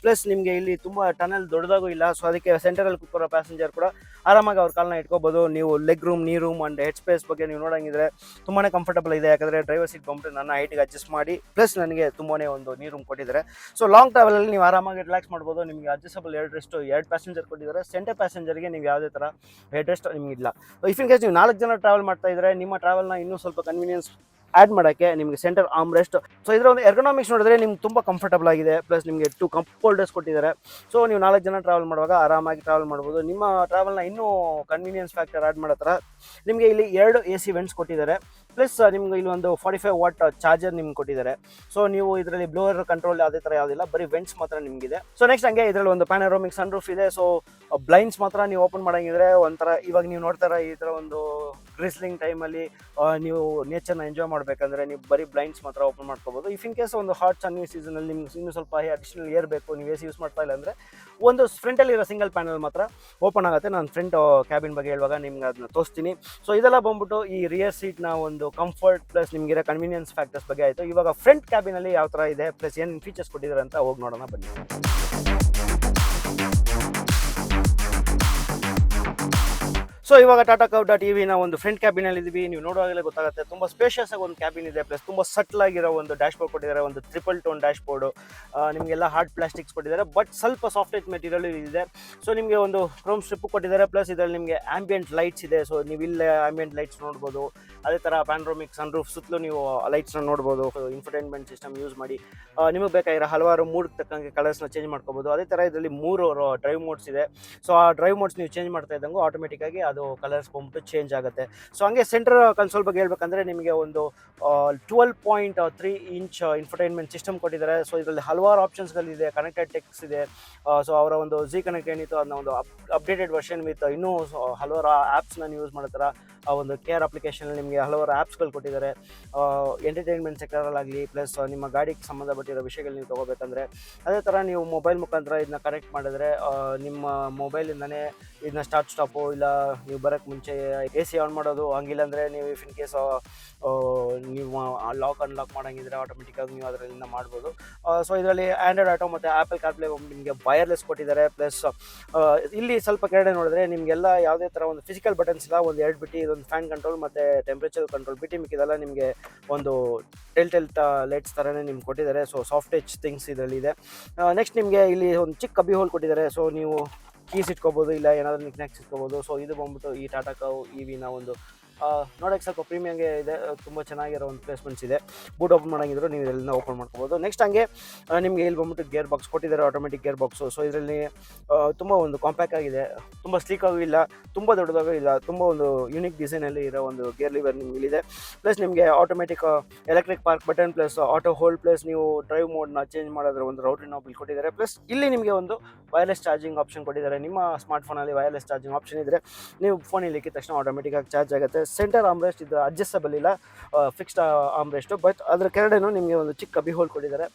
ಪ್ಲಸ್ ನಿಮಗೆ ಇಲ್ಲಿ ತುಂಬ ಟನಲ್ ದೊಡ್ಡದಾಗೂ ಇಲ್ಲ. ಸೊ ಅದಕ್ಕೆ ಸೆಂಟರಲ್ಲಿ ಕೂತ್ಕೊಳ್ಳೋ ಪ್ಯಾಸೆಂಜರ್ ಕೂಡ ಆರಾಮಾಗಿ ಅವ್ರ ಕಾಲನ್ನ ಇಟ್ಕೋಬೋದು. ನೀವು leg room knee room and head space ಬಗ್ಗೆ ನೀವು ನೋಡಂಗಿದ್ರೆ ತುಂಬಾ ಕಂಫರ್ಟಬಲ್ ಇದೆ. ಯಾಕಂದರೆ ಡ್ರೈವರ್ ಸೀಟ್ ಬಂದ್ಬಿಟ್ಟು ನನ್ನ ಹೈಟಿಗೆ ಅಡ್ಜಸ್ಟ್ ಮಾಡಿ ಪ್ಲಸ್ ನನಗೆ ತುಂಬಾ ಒಂದು ನೀ ರೂಮ್ ಕೊಟ್ಟಿದ್ದಾರೆ. ಸೊ ಲಾಂಗ್ ಟ್ರಾವೆಲಲ್ಲಿ ನೀವು ಆರಾಮಾಗಿ ರಿಲ್ಯಾಕ್ಸ್ ಮಾಡ್ಬೋದು. ನಿಮಗೆ ಅಡ್ಜಸ್ಟಬಲ್ ಎರಡು ರೆಸ್ಟು ಎರಡು ಪ್ಯಾಸೆಂಜರ್ ಕೊಟ್ಟಿದ್ದಾರೆ. ಸೆಂಟರ್ ಪ್ಯಾಸೆಂಜರ್ಗೆ ನೀವು ಯಾವುದೇ ಥರ ಹೆಡ್ ರೆಸ್ಟ್ ನಿಮಗೆ ಇಲ್ಲ. ಇಫ್ ಇನ್ ಕೇಸ್ ನೀವು ನಾಲ್ಕು ಜನ ಟ್ರಾವೆಲ್ ಮಾಡ್ತಾ ಇದ್ದರೆ ನಿಮ್ಮ ಟ್ರಾವೆಲ್ನ ಇನ್ನೂ ಸ್ವಲ್ಪ ಕನ್ವೀನಿಯನ್ಸ್ ಆ್ಯಡ್ ಮಾಡೋಕ್ಕೆ ನಿಮಗೆ ಸೆಂಟರ್ ಆಮ್ ರೆಸ್ಟ್ ಸೊ ಇದರ ಒಂದು ಎರ್ಗೊನಾಮಿಕ್ಸ್ ನೋಡಿದ್ರೆ ನಿಮ್ಗೆ ತುಂಬ ಕಂಫರ್ಟಬಲ್ ಆಗಿದೆ. ಪ್ಲಸ್ ನಿಮಗೆ ಟು ಕಂಫರ್ಟ್ ಹೋಲ್ಡರ್ಸ್ ಕೊಟ್ಟಿದ್ದಾರೆ. ಸೊ ನೀವು ನಾಲ್ಕು ಜನ ಟ್ರಾವೆಲ್ ಮಾಡುವಾಗ ಆರಾಮಾಗಿ ಟ್ರಾವೆಲ್ ಮಾಡ್ಬೋದು. ನಿಮ್ಮ ಟ್ರಾವೆಲ್ನ ಇನ್ನೂ ಕನ್ವೀನಿಯನ್ಸ್ ಫ್ಯಾಕ್ಟರ್ ಆ್ಯಡ್ ಮಾಡೋ ಥರ ನಿಮಗೆ ಇಲ್ಲಿ ಎರಡು ಎ ಸಿ ವೆಂಟ್ಸ್ ಕೊಟ್ಟಿದ್ದಾರೆ. ಪ್ಲಸ್ ನಿಮ್ಗೆ ಇಲ್ಲಿ ಒಂದು ಫಾರ್ಟಿ ಫೈವ್ ವಾಟ್ ಚಾರ್ಜರ್ ನಿಮ್ಗೆ ಕೊಟ್ಟಿದ್ದಾರೆ. ಸೊ ನೀವು ಇದರಲ್ಲಿ ಬ್ಲೋರ್ ಕಂಟ್ರೋಲ್ ಯಾವುದೇ ಥರ ಯಾವುದಿಲ್ಲ, ಬರೀ ವೆಂಟ್ಸ್ ಮಾತ್ರ ನಿಮಗಿದೆ. ಸೊ ನೆಕ್ಸ್ಟ್ ಹಂಗೆ ಇದರಲ್ಲಿ ಒಂದು ಪ್ಯಾನರೋಮಿಕ್ ಸನ್ ರೂಫ್ ಇದೆ ಸೊ ಬ್ಲೈಂಡ್ಸ್ ಮಾತ್ರ ನೀವು ಓಪನ್ ಮಾಡಂಗಿದ್ರೆ ಒಂಥರ ಇವಾಗ ನೀವು ನೋಡ್ತಾರ ಈ ಥರ ಒಂದು ಗ್ರಿಸ್ಲಿಂಗ್ ಟೈಮಲ್ಲಿ ನೀವು ನೇಚರ್ನ ಎಂಜಾಯ್ ಮಾಡಬೇಕಂದ್ರೆ ನೀವು ಬರೀ ಬ್ಲೈಂಡ್ಸ್ ಮಾತ್ರ ಓಪನ್ ಮಾಡ್ಕೋಬೋದು. ಇಫ್ ಇನ್ ಕೇಸ್ ಒಂದು ಹಾಟ್ ಸನ್ನಿ ಸೀಸನಲ್ಲಿ ನಿಮ್ಗೆ ಇನ್ನೂ ಸ್ವಲ್ಪ ಅಡಿಷನಲ್ ಏರ್ ಬೇಕು, ನೀವು ಎ ಸಿ ಯೂಸ್ ಮಾಡ್ತಾ ಇಲ್ಲ ಅಂದರೆ, ಒಂದು ಫ್ರಂಟಲ್ಲಿ ಇರೋ ಸಿಂಗಲ್ ಪ್ಯಾನಲ್ ಮಾತ್ರ ಓಪನ್ ಆಗುತ್ತೆ. ನಾನು ಫ್ರಂಟ್ ಕ್ಯಾಬಿನ್ ಬಗ್ಗೆ ಹೇಳುವಾಗ ನಿಮ್ಗೆ ಅದನ್ನ ತೋರಿಸ್ತೀನಿ. ಸೊ ಇದೆಲ್ಲ ಬಂದ್ಬಿಟ್ಟು ಈ ರಿಯರ್ ಸೀಟ್ನ ಒಂದು ಕಂಫರ್ಟ್ ಪ್ಲಸ್ ನಿಮಗಿರೋ ಕನ್ವೀನಿಯನ್ಸ್ ಫ್ಯಾಕ್ಟರ್ಸ್ ಬಗ್ಗೆ ಆಯಿತು. ಇವಾಗ ಫ್ರಂಟ್ ಕ್ಯಾಬಿನಲ್ಲಿ ಯಾವ ಥರ ಇದೆ ಪ್ಲಸ್ ಏನು ಫೀಚರ್ಸ್ ಕೊಟ್ಟಿದ್ದಾರೆ ಅಂತ ಹೋಗಿ ನೋಡೋಣ, ಬನ್ನಿ. ಸೊ ಇವಾಗ ಟಾಟಾ ಕವ್ ಡಾಟ್ ಇವಿನ ಒಂದು ಫ್ರಂಟ್ ಕ್ಯಾಬಿನಲ್ಲಿ ಇದೀವಿ. ನೀವು ನೋಡುವಾಗಲೇ ಗೊತ್ತಾಗುತ್ತೆ, ತುಂಬ ಸ್ಪೇಷಿಯಸ್ ಆಗಿ ಒಂದು ಕ್ಯಾಬಿನ್ ಇದೆ. ಪ್ಲಸ್ ತುಂಬ ಸಟ್ಲ್ ಆಗಿರೋ ಒಂದು ಡ್ಯಾಶ್ ಬೋರ್ಡ್ ಕೊಟ್ಟಿದ್ದಾರೆ, ಒಂದು ಟ್ರಿಪಲ್ ಟೋನ್ ಡ್ಯಾಶ್ ಬೋರ್ಡು ನಿಮಗೆಲ್ಲ ಹಾರ್ಡ್ ಪ್ಲಾಸ್ಟಿಕ್ಸ್ ಕೊಟ್ಟಿದ್ದಾರೆ ಬಟ್ ಸ್ವಲ್ಪ ಸಾಫ್ಟ್ ಮೆಟೀರಿಯಲ್ ಇದೆ. ಸೊ ನಿಮಗೆ ಒಂದು ಕ್ರೋಮ್ ಸ್ಟ್ರಿಪ್ ಕೊಟ್ಟಿದ್ದಾರೆ ಪ್ಲಸ್ ಇದರಲ್ಲಿ ನಿಮಗೆ ಆಂಬಿಯಂಟ್ ಲೈಟ್ಸ್ ಇದೆ. ಸೊ ನೀವು ಇಲ್ಲೇ ಆಂಬಿಯೆಂಟ್ ಲೈಟ್ಸ್ ನೋಡ್ಬೋದು. ಅದೇ ಥರ ಪ್ಯಾನ್ರೋಮಿಕ್ ಸನ್ ರೂಫ್ ಸುತ್ತಲೂ ನೀವು ಲೈಟ್ಸ್ನ ನೋಡ್ಬೋದು. ಇನ್ಫರ್ಟೈನ್ಮೆಂಟ್ ಸಿಸ್ಟಮ್ ಯೂಸ್ ಮಾಡಿ. ನಿಮಗೆ ಬೇಕಾಗಿರೋ ಹಲವಾರು ಮೂಡ್ ತಕ್ಕಂಗೆ ಕಲರ್ಸ್ನ ಚೇಂಜ್ ಮಾಡ್ಕೋಬೋದು. ಅದೇ ಥರ ಇದರಲ್ಲಿ ಮೂರು ಡ್ರೈವ್ ಮೋಡ್ಸ್ ಇದೆ. ಸೊ ಆ ಡ್ರೈವ್ ಮೋಡ್ಸ್ ನೀವು ಚೇಂಜ್ ಮಾಡ್ತಾ ಇದ್ದಂಗೂ ಆಟೋಮೆಟಿಕ್ಕಾಗಿ ಅದು ಕಲರ್ಸ್ ಬಂದ್ಬಿಟ್ಟು ಚೇಂಜ್ ಆಗುತ್ತೆ. ಸೊ ಹಂಗೆ ಸೆಂಟ್ರ್ ಕನ್ಸೋಲ್ ಬಗ್ಗೆ ಹೇಳ್ಬೇಕಂದ್ರೆ ನಿಮಗೆ ಒಂದು twelve point three inch infotainment system ಕೊಟ್ಟಿದ್ದಾರೆ. ಸೊ ಇದರಲ್ಲಿ ಹಲವಾರು ಆಪ್ಷನ್ಸ್ಗಳಿದೆ ಕನೆಕ್ಟೆಡ್ ಟೆಕ್ಸ್ ಇದೆ. ಸೊ ಅವರ ಒಂದು ಜಿ ಕನೆಕ್ಟ್ ಏನಿತ್ತು ಅದನ್ನ ಒಂದು ಅಪ್ ಅಪ್ಡೇಟೆಡ್ ವರ್ಷನ್ ವಿತ್ ಇನ್ನೂ ಹಲವಾರು ಆ್ಯಪ್ಸ್ನ ಯೂಸ್ ಮಾಡ್ತಾರೆ. ಆ, ಒಂದು ಕೇರ್ ಅಪ್ಲಿಕೇಶನ್ ನಿಮಗೆ ಹಲವಾರು ಆ್ಯಪ್ಸ್ಗಳು ಕೊಟ್ಟಿದ್ದಾರೆ. ಎಂಟರ್ಟೈನ್ಮೆಂಟ್ ಸೆಕ್ಟರಲ್ಲಾಗಲಿ ಪ್ಲಸ್ ನಿಮ್ಮ ಗಾಡಿಗೆ ಸಂಬಂಧಪಟ್ಟಿರೋ ವಿಷಯಗಳು ನೀವು ತೊಗೋಬೇಕಂದ್ರೆ, ಅದೇ ಥರ ನೀವು ಮೊಬೈಲ್ ಮುಖಾಂತರ ಇದನ್ನ ಕನೆಕ್ಟ್ ಮಾಡಿದ್ರೆ ನಿಮ್ಮ ಮೊಬೈಲಿಂದನೇ ಇದನ್ನ ಸ್ಟಾರ್ಟ್ ಸ್ಟಾಪು ಇಲ್ಲ, ನೀವು ಬರೋಕ್ಕೆ ಮುಂಚೆ ಎ ಸಿ ಆನ್ ಮಾಡೋದು, ಹಂಗಿಲ್ಲ ಅಂದರೆ ನೀವು ಇಫ್ ಇನ್ ಕೇಸ್ ನೀವು ಲಾಕ್ ಅನ್ಲಾಕ್ ಮಾಡೋಂಗಿದ್ರೆ ಆಟೋಮೆಟಿಕ್ಕಾಗಿ ನೀವು ಅದರಿಂದ ಮಾಡ್ಬೋದು. ಸೊ ಇದರಲ್ಲಿ ಆ್ಯಂಡ್ರಾಯ್ಡ್ ಆಟೋ ಮತ್ತು ಆ್ಯಪಲ್ ಕಾರ್ಪ್ಲೇ ನಿಮಗೆ ವೈರ್ಲೆಸ್ ಕೊಟ್ಟಿದ್ದಾರೆ ಪ್ಲಸ್ ಇಲ್ಲಿ ಸ್ವಲ್ಪ ಕೆಳಗಡೆ ನೋಡಿದ್ರೆ ನಿಮಗೆಲ್ಲ ಯಾವುದೇ ಥರ ಒಂದು ಫಿಸಿಕಲ್ ಬಟನ್ಸ್ ಇಲ್ಲ, ಒಂದು ಎರಡು ಬಿಟ್ಟು ಇದೊಂದು ಫ್ಯಾನ್ ಕಂಟ್ರೋಲ್ ಮತ್ತು ಟೆಂಪ್ರೇಚರ್ ಕಂಟ್ರೋಲ್ ಬಿಟ್ಟು ಮಿಕ್ಕಿದೆಲ್ಲ ನಿಮಗೆ ಒಂದು ಟೆಲ್ ಟೆಲ್ ಲೈಟ್ಸ್ ಥರನೇ ನಿಮ್ಗೆ ಕೊಟ್ಟಿದ್ದಾರೆ. ಸೊ ಸಾಫ್ಟ್ ಟಚ್ ಥಿಂಗ್ಸ್ ಇದರಲ್ಲಿ ಇದೆ. ನೆಕ್ಸ್ಟ್ ನಿಮಗೆ ಇಲ್ಲಿ ಒಂದು ಚಿಕ್ಕ ಕಬ್ಬಿ ಹೋಲ್ ಕೊಟ್ಟಿದ್ದಾರೆ. ಸೊ ನೀವು ಕೀಸ್ ಇಟ್ಕೋಬೋದು ಇಲ್ಲ ಏನಾದರೂ ನಿಕ್ನಾಕ್ಸ್ ಇಟ್ಕೋಬೋದು. ಸೊ ಇದು ಬಂದ್ಬಿಟ್ಟು ಈ ಟಾಟಾ ಕವ್ ಇ ವಿನ ಒಂದು ನೋಡೋಕ್ಕೆ ಸ್ವಲ್ಪ ಪ್ರೀಮಿಯಂಗೆ ಇದೆ ತುಂಬ ಚೆನ್ನಾಗಿರೋ ಒಂದು ಪ್ಲೇಸ್ಮೆಂಟ್ಸ್ ಇದೆ. ಬೂಟ್ ಓಪನ್ ಮಾಡೋಂಗಿದ್ರು ನೀವು ಇದರಿಂದ ಓಪನ್ ಮಾಡ್ಕೋಬೋದು. ನೆಕ್ಸ್ಟ್ ಹಂಗೆ ನಿಮಗೆ ಇಲ್ಲಿ ಬಂದ್ಬಿಟ್ಟು ಗೇರ್ ಬಾಕ್ಸ್ ಕೊಟ್ಟಿದ್ದಾರೆ ಆಟೋಮೆಟಿಕ್ ಗೇರ್ ಬಾಕ್ಸು ಸೊ ಇದರಲ್ಲಿ ತುಂಬ ಒಂದು ಕಾಂಪ್ಯಾಕ್ಟ್ ಆಗಿದೆ. ತುಂಬ ಸ್ಲೀಕಾಗೂ ಇಲ್ಲ, ತುಂಬ ದೊಡ್ಡದಾಗೂ ಇಲ್ಲ, ತುಂಬ ಒಂದು ಯುನಿಕ್ ಡಿಸೈನಲ್ಲಿ ಇರೋ ಒಂದು ಗೇರ್ ಲಿವರ್ ನಿಮ್ಗೆ ಇಲ್ಲಿದೆ. ಪ್ಲಸ್ ನಿಮಗೆ automatic electric park button plus auto hold plus ನೀವು ಡ್ರೈವ್ ಮೋಡ್ನ ಚೇಂಜ್ ಮಾಡೋದ್ರ ಒಂದು ರೌಟ್ರಿ ನಾವು ಬಿಲ್ ಕೊಟ್ಟಿದ್ದಾರೆ. ಪ್ಲಸ್ ಇಲ್ಲಿ ನಿಮಗೆ ಒಂದು ವೈರ್ಲೆಸ್ ಚಾರ್ಜಿಂಗ್ ಆಪ್ಷನ್ ಕೊಟ್ಟಿದ್ದಾರೆ. ನಿಮ್ಮ ಸ್ಮಾರ್ಟ್ ಫೋನಲ್ಲಿ ವೈರ್ಲೆಸ್ ಚಾರ್ಜಿಂಗ್ ಆಪ್ಷನ್ ಇದ್ದರೆ ನೀವು ಫೋನ್ ಇಲ್ಲಿಕ್ಕಿದ ತಕ್ಷಣ ಆಟೋಮೆಟಿಕ್ಕಾಗಿ ಚಾರ್ಜ್ ಆಗುತ್ತೆ. ಸೆಂಟರ್ ಆಮ್ರೆಸ್ಟ್ ಇದು ಅಡ್ಜಸ್ಟಬಲ್ ಇಲ್ಲ ಫಿಕ್ಸ್ಡ್ ಆಮ್ರೆಸ್ಟು ಬಟ್ ಅದರ ಕೆರಡೇನು ನಿಮಗೆ ಒಂದು ಚಿಕ್ಕ ಕಬಿ ಹೋಲ್ ಕೊಟ್ಟಿದ್ದಾರೆ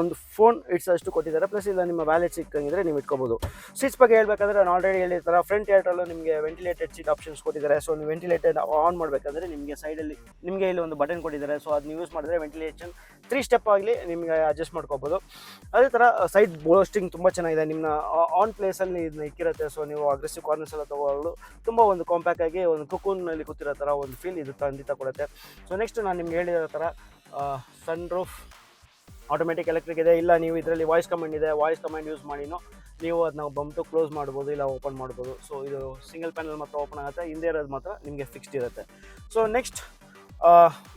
ಒಂದು ಫೋನ್ ಇಟ್ಸಷ್ಟು ಕೊಟ್ಟಿದ್ದಾರೆ. ಪ್ಲಸ್ ಇಲ್ಲ ನಿಮ್ಮ ವ್ಯಾಲೆಟ್ ಸಿಕ್ಕಂಗಿದ್ರೆ ನೀವು ಇಟ್ಕೋಬೋದು. ಸೀಟ್ಸ್ ಬಗ್ಗೆ ಹೇಳ್ಬೇಕಂದ್ರೆ ನಾನು ಆಲ್ರೆಡಿ ಹೇಳಿರ್ತಾರೆ ಫ್ರಂಟ್ ಏರ್ಟಲ್ಲೂ ನಿಮಗೆ ವೆಂಟಿಲೇಟೆಡ್ ಸೀಟ್ ಆಪ್ಷನ್ಸ್ ಕೊಟ್ಟಿದ್ದಾರೆ. ಸೊ ನೀವು ವೆಂಟಿಲೇಟೆಡ್ ಆನ್ ಮಾಡಬೇಕಂದ್ರೆ ನಿಮಗೆ ಸೈಡಲ್ಲಿ ನಿಮಗೆ ಇಲ್ಲಿ ಒಂದು ಬಟನ್ ಕೊಟ್ಟಿದ್ದಾರೆ. ಸೊ ಅದನ್ನ ಯೂಸ್ ಮಾಡಿದ್ರೆ ವೆಂಟಿಲೇಷನ್ ತ್ರೀ ಸ್ಟೆಪ್ ಆಗಲಿ ನಿಮಗೆ ಅಡ್ಜಸ್ಟ್ ಮಾಡ್ಕೋಬೋದು. ಅದೇ ಥರ ಸೈಡ್ ಬೋಸ್ಟಿಂಗ್ ತುಂಬ ಚೆನ್ನಾಗಿದೆ. ನಿಮ್ಮ ಆನ್ ಪ್ಲೇಸಲ್ಲಿ ಇದನ್ನ ಇಕ್ಕಿರುತ್ತೆ. ಸೊ ನೀವು ಅಗ್ರೆಸಿವ್ ಕಾರ್ನರ್ಸ್ ಎಲ್ಲ ತೊಗೊಳ್ಳೋದು ತುಂಬ ಒಂದು ಕಾಂಪ್ಯಾಕ್ಟ್ ಆಗಿ ಒಂದು ಕುಕೂನಲ್ಲಿ ಕೂತಿರೋ ಥರ ಒಂದು ಫೀಲ್ ಇದು ಖಂಡಿತ ಕೊಡುತ್ತೆ. ಸೊ ನೆಕ್ಸ್ಟ್ ನಾನು ನಿಮ್ಗೆ ಹೇಳಿರೋ ಥರ ಸನ್ ರೂಫ್ ಆಟೋಮೆಟಿಕ್ ಎಲೆಕ್ಟ್ರಿಕ್ ಇದೆ. ಇಲ್ಲ, ನೀವು ಇದರಲ್ಲಿ ವಾಯ್ಸ್ ಕಮಾಂಡ್ ಇದೆ ವಾಯ್ಸ್ ಕಮಾಂಡ್ ಯೂಸ್ ಮಾಡಿನೂ ನೀವು ಅದನ್ನ ಬಂತು ಕ್ಲೋಸ್ ಮಾಡ್ಬೋದು, ಇಲ್ಲ ಓಪನ್ ಮಾಡ್ಬೋದು. ಸೊ ಇದು ಸಿಂಗಲ್ ಪ್ಯಾನಲ್ ಮಾತ್ರ ಓಪನ್ ಆಗುತ್ತೆ, ಹಿಂದೆ ಇರೋದು ಮಾತ್ರ ನಿಮಗೆ ಫಿಕ್ಸ್ಡ್ ಇರುತ್ತೆ. ಸೊ ನೆಕ್ಸ್ಟ್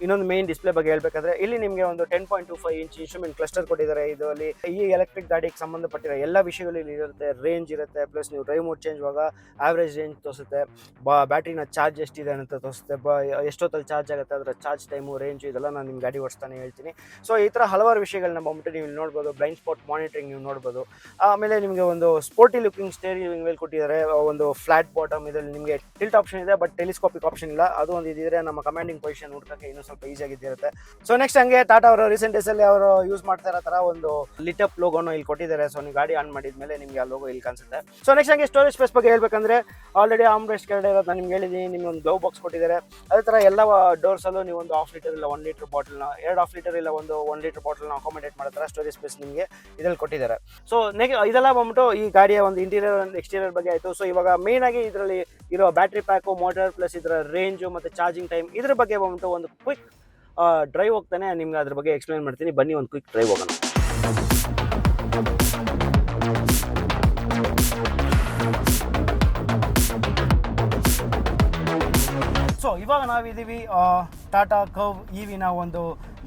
ಇನ್ನೊಂದು ಮೇನ್ ಡಿಸ್ಪ್ಲೇ ಬಗ್ಗೆ ಹೇಳ್ಬೇಕಾದ್ರೆ, ಇಲ್ಲಿ ನಿಮಗೆ ಒಂದು ten point two five inch instrument cluster ಕೊಟ್ಟಿದ್ದಾರೆ. ಇದರಲ್ಲಿ ಈ ಎಲೆಕ್ಟ್ರಿಕ್ ಗಾಡಿಗೆ ಸಂಬಂಧಪಟ್ಟಿರೋ ಎಲ್ಲ ವಿಷಯಗಳು ಇಲ್ಲಿ ಇರುತ್ತೆ. ರೇಂಜ್ ಇರುತ್ತೆ ಪ್ಲಸ್ ನೀವು ಡ್ರೈವ್ ಮೋಡ್ ಚೇಂಜ್ ಆಗ ಆವ್ರೇಜ್ ರೇಂಜ್ ತೋರಿಸುತ್ತೆ. ಬಾ ಬ್ಯಾಟ್ರಿನ ಚಾರ್ಜ್ ಎಷ್ಟಿದೆ ಅಂತ ತೋರಿಸುತ್ತೆ. ಬ, ಎಷ್ಟೊತ್ತಲ್ಲಿ ಚಾರ್ಜ್ ಆಗುತ್ತೆ ಅದರ ಚಾರ್ಜ್ ಟೈಮು ರೇಂಜು ಇದೆಲ್ಲ ನಾನು ನಿಮ್ಮ ಗಾಡಿ ಓಡಿಸ್ತಾನೆ ಹೇಳ್ತೀನಿ. ಸೊ ಈ ಥರ ಹಲವಾರು ವಿಷಯಗಳನ್ನ ಬಂದ್ಬಿಟ್ಟು ನೀವು ನೋಡ್ಬೋದು. ಬ್ಲೈಂಡ್ ಸ್ಪಾಟ್ ಮಾನಿಟರಿಂಗ್ ನೀವು ನೋಡ್ಬೋದು. ಆಮೇಲೆ ನಿಮಗೆ ಒಂದು ಸ್ಪೋರ್ಟಿ ಲುಕಿಂಗ್ ಸ್ಟೇರಿಂಗ್ ವೇಲ್ ಕೊಟ್ಟಿದ್ದಾರೆ. ಒಂದು ಫ್ಲಾಟ್ ಬಾಟಮ್ ಇದರಲ್ಲಿ ನಿಮಗೆ ಟಿಲ್ಟ್ ಆಪ್ಷನ್ ಇದೆ ಬಟ್ ಟೆಲಿಸ್ಕೋಪಿಕ್ ಆಪ್ಷನ್ ಇಲ್ಲ. ಅದು ಒಂದು ಇದಿದ್ರೆ ನಮ್ಮ ಕಮಾಂಡಿಂಗ್ ಪೊಸಿಷನ್ ಹುಡ್ಕಕ್ಕೆ ಇನ್ನೂ ಸ್ವಲ್ಪ ಈಸಿ ಆಗಿದ್ದಿರುತ್ತೆ. ಸೊ ನೆಕ್ಸ್ಟ್ ಹಂಗೆ ಟಾಟಾ ಅವರು ರೀಸೆಂಟ್ ಡೇಸ್ ಅಲ್ಲಿ ಅವರು ಯೂಸ್ ಮಾಡ್ತಾ ಇರೋ ತರ ಒಂದು ಲಿಟಪ್ ಲೋಗೋನು ಇಲ್ಲಿ ಕೊಟ್ಟಿದ್ದಾರೆ. ಸೊ ನೀವು ಗಾಡಿ ಆನ್ ಮಾಡಿದ್ಮೇಲೆ ನಿಮಗೆ ಆ ಲೋಗೋ ಇಲ್ಲಿ ಕಾಣಿಸುತ್ತೆ. ಸೊ ನೆಕ್ಸ್ಟ್ ಹಂಗೆ ಸ್ಟೋರೇಜ್ ಸ್ಪೇಸ್ ಬಗ್ಗೆ ಹೇಳ್ಬೇಕಂದ್ರೆ ಆಲ್ರೆಡಿ ಆಮ್ರೆಸ್ಟ್ ಕೆಳಗಡೆ ಇರೋದು ನಿಮ್ಗೆ ಹೇಳಿದೀನಿ. ನಿಮ್ಗೆ ಒಂದು ಗ್ಲೌ ಬಾಕ್ಸ್ ಕೊಟ್ಟಿದ್ದಾರೆ. ಅದೇ ತರ ಎಲ್ಲ ಡೋರ್ಸಲ್ಲೂ ನೀವು ಒಂದು ಹಾಫ್ ಲೀಟರ್ ಇಲ್ಲ ಒನ್ ಲೀಟರ್ ಬಾಟಲ್ನ ಎರಡು ಹಾಫ್ ಲೀಟರ್ ಇಲ್ಲ ಒಂದು ಒನ್ ಲೀಟರ್ ಬಾಟಲ್ನ ಅಕಾಮಿಡೇಟ್ ಮಾಡೋ ಥರ ಸ್ಟೋರೇಜ್ ಸ್ಪೇಸ್ ನಿಮಗೆ ಇದರಲ್ಲಿ ಕೊಟ್ಟಿದ್ದಾರೆ. ಸೊ ನೆಕ್ ಇದೆಲ್ಲ ಬಂದ್ಬಿಟ್ಟು ಈ ಗಾಡಿಯ ಒಂದು ಇಂಟೀರಿಯರ್ ಒಂದು ಎಕ್ಸ್ಟೀರಿಯರ್ ಬಗ್ಗೆ ಆಯಿತು. ಸೊ ಇವಾಗ ಮೇನ್ ಆಗಿ ಇದರಲ್ಲಿ ಇರೋ ಬ್ಯಾಟ್ರಿ ಪ್ಯಾಕು ಮೋಟರ್ ಪ್ಲಸ್ ಇದರ ರೇಂಜು ಮತ್ತು ಚಾರ್ಜಿಂಗ್ ಟೈಮ್ ಇದ್ರ ಬಗ್ಗೆ ಬಂದ್ಬಿಟ್ಟು ಒಂದು ಕ್ವಿಕ್ ಡ್ರೈವ್ ಹೋಗ್ತಾನೆ. ನಿಮ್ಗೆ ಅದ್ರ ಬಗ್ಗೆ ಎಕ್ಸ್ಪ್ಲೈನ್ ಮಾಡ್ತೀನಿ. ಬನ್ನಿ ಒಂದು ಕ್ವಿಕ್ ಡ್ರೈವ್ ಹೋಗೋಣ. ಸೊ ಇವಾಗ ನಾವಿದ್ದೀವಿ ಟಾಟಾ ಕವ್ ಇ ವಿನ ಒಂದು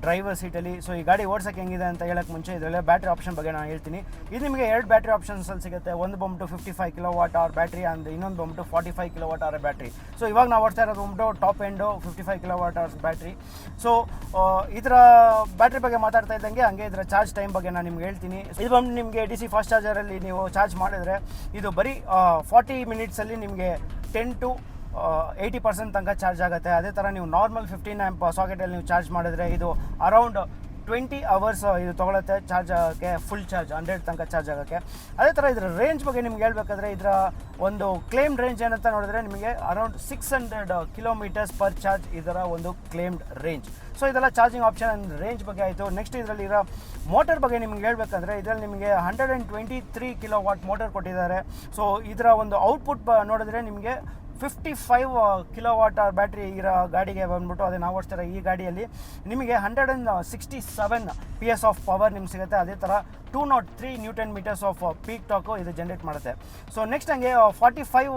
ಡ್ರೈವರ್ ಸೀಟಲ್ಲಿ ಸೊ ಈ ಗಾಡಿ ಓಡಿಸೋಕೆ ಹೆಂಗಿದೆ ಅಂತ ಹೇಳಕ್ಕೆ ಮುಂಚೆ ಇದರಲ್ಲೇ ಬ್ಯಾಟ್ರಿ ಆಪ್ಷನ್ ಬಗ್ಗೆ ನಾನು ಹೇಳ್ತೀನಿ. ಇದು ನಿಮಗೆ ಎರಡು ಬ್ಯಾಟ್ರಿ ಆಪ್ಷನ್ಸಲ್ಲಿ ಸಿಗುತ್ತೆ. ಒಂದು ಬಂದ್ಬಿಟ್ಟು fifty five kilowatt hour battery and ಇನ್ನೊಂದು ಬಂದ್ಬಿಟ್ಟು forty five kilowatt hour battery so ಇವಾಗ ನಾವು ಓಡ್ತಾ ಇರೋದು to top end fifty five kilowatt hours battery so ಇದರ ಬ್ಯಾಟ್ರಿ ಬಗ್ಗೆ ಮಾತಾಡ್ತಾ ಇದ್ದಂಗೆ ಹಂಗೆ ಇದರ ಚಾರ್ಜ್ ಟೈಮ್ ಬಗ್ಗೆ ನಾನು ನಿಮ್ಗೆ ಹೇಳ್ತೀನಿ. ಇದು ಬಂದು ನಿಮಗೆ ಡಿ ಸಿ ಫಾಸ್ಟ್ ಚಾರ್ಜರಲ್ಲಿ ನೀವು ಚಾರ್ಜ್ ಮಾಡಿದ್ರೆ ಇದು ಬರೀ ಫಾರ್ಟಿ ಮಿನಿಟ್ಸಲ್ಲಿ ನಿಮಗೆ ಟೆನ್ ಟು ಏಯ್ಟಿ ಪರ್ಸೆಂಟ್ ತನಕ ಚಾರ್ಜ್ ಆಗುತ್ತೆ. ಅದೇ ಥರ ನೀವು ನಾರ್ಮಲ್ ಫಿಫ್ಟೀನ್ ಆ್ಯಂಪ್ ಸಾಕೆಟಲ್ಲಿ ನೀವು ಚಾರ್ಜ್ ಮಾಡಿದ್ರೆ ಇದು ಅರೌಂಡ್ ಟ್ವೆಂಟಿ ಅವರ್ಸ್ ಇದು ತೊಗೊಳುತ್ತೆ ಚಾರ್ಜ್ ಆಗೋಕ್ಕೆ ಫುಲ್ ಚಾರ್ಜ್ ಹಂಡ್ರೆಡ್ ತನಕ ಚಾರ್ಜ್ ಆಗೋಕ್ಕೆ. ಅದೇ ಥರ ಇದರ ರೇಂಜ್ ಬಗ್ಗೆ ನಿಮ್ಗೆ ಹೇಳ್ಬೇಕಾದ್ರೆ ಇದರ ಒಂದು ಕ್ಲೇಮ್ ರೇಂಜ್ ಏನಂತ ನೋಡಿದ್ರೆ ನಿಮಗೆ around six hundred kilometres per charge ಇದರ ಒಂದು ಕ್ಲೇಮ್ಡ್ ರೇಂಜ್ ಸೊ ಇದೆಲ್ಲ ಚಾರ್ಜಿಂಗ್ ಆಪ್ಷನ್ ರೇಂಜ್ ಬಗ್ಗೆ ಆಯಿತು. ನೆಕ್ಸ್ಟ್ ಇದರಲ್ಲಿ ಇರೋ ಮೋಟರ್ ಬಗ್ಗೆ ನಿಮ್ಗೆ ಹೇಳ್ಬೇಕಂದ್ರೆ ಇದರಲ್ಲಿ ನಿಮಗೆ hundred and twenty three kilo watt motor ಕೊಟ್ಟಿದ್ದಾರೆ. ಸೊ ಇದರ ಒಂದು ಔಟ್ಪುಟ್ ನೋಡಿದ್ರೆ ನಿಮಗೆ fifty five kilo watt hour battery ಇರೋ ಗಾಡಿಗೆ ಬಂದ್ಬಿಟ್ಟು ಅದೇ ನಾವು ಓಡಿಸ್ತಾರೆ ಈ ಗಾಡಿಯಲ್ಲಿ ನಿಮಗೆ hundred and sixty seven P S of power ನಿಮ್ಗೆ ಸಿಗುತ್ತೆ. ಅದೇ ಥರ two naught three newton metres of peak torque ಇದು ಜನರೇಟ್ ಮಾಡುತ್ತೆ. ಸೊ ನೆಕ್ಸ್ಟ್ ಹಂಗೆ forty five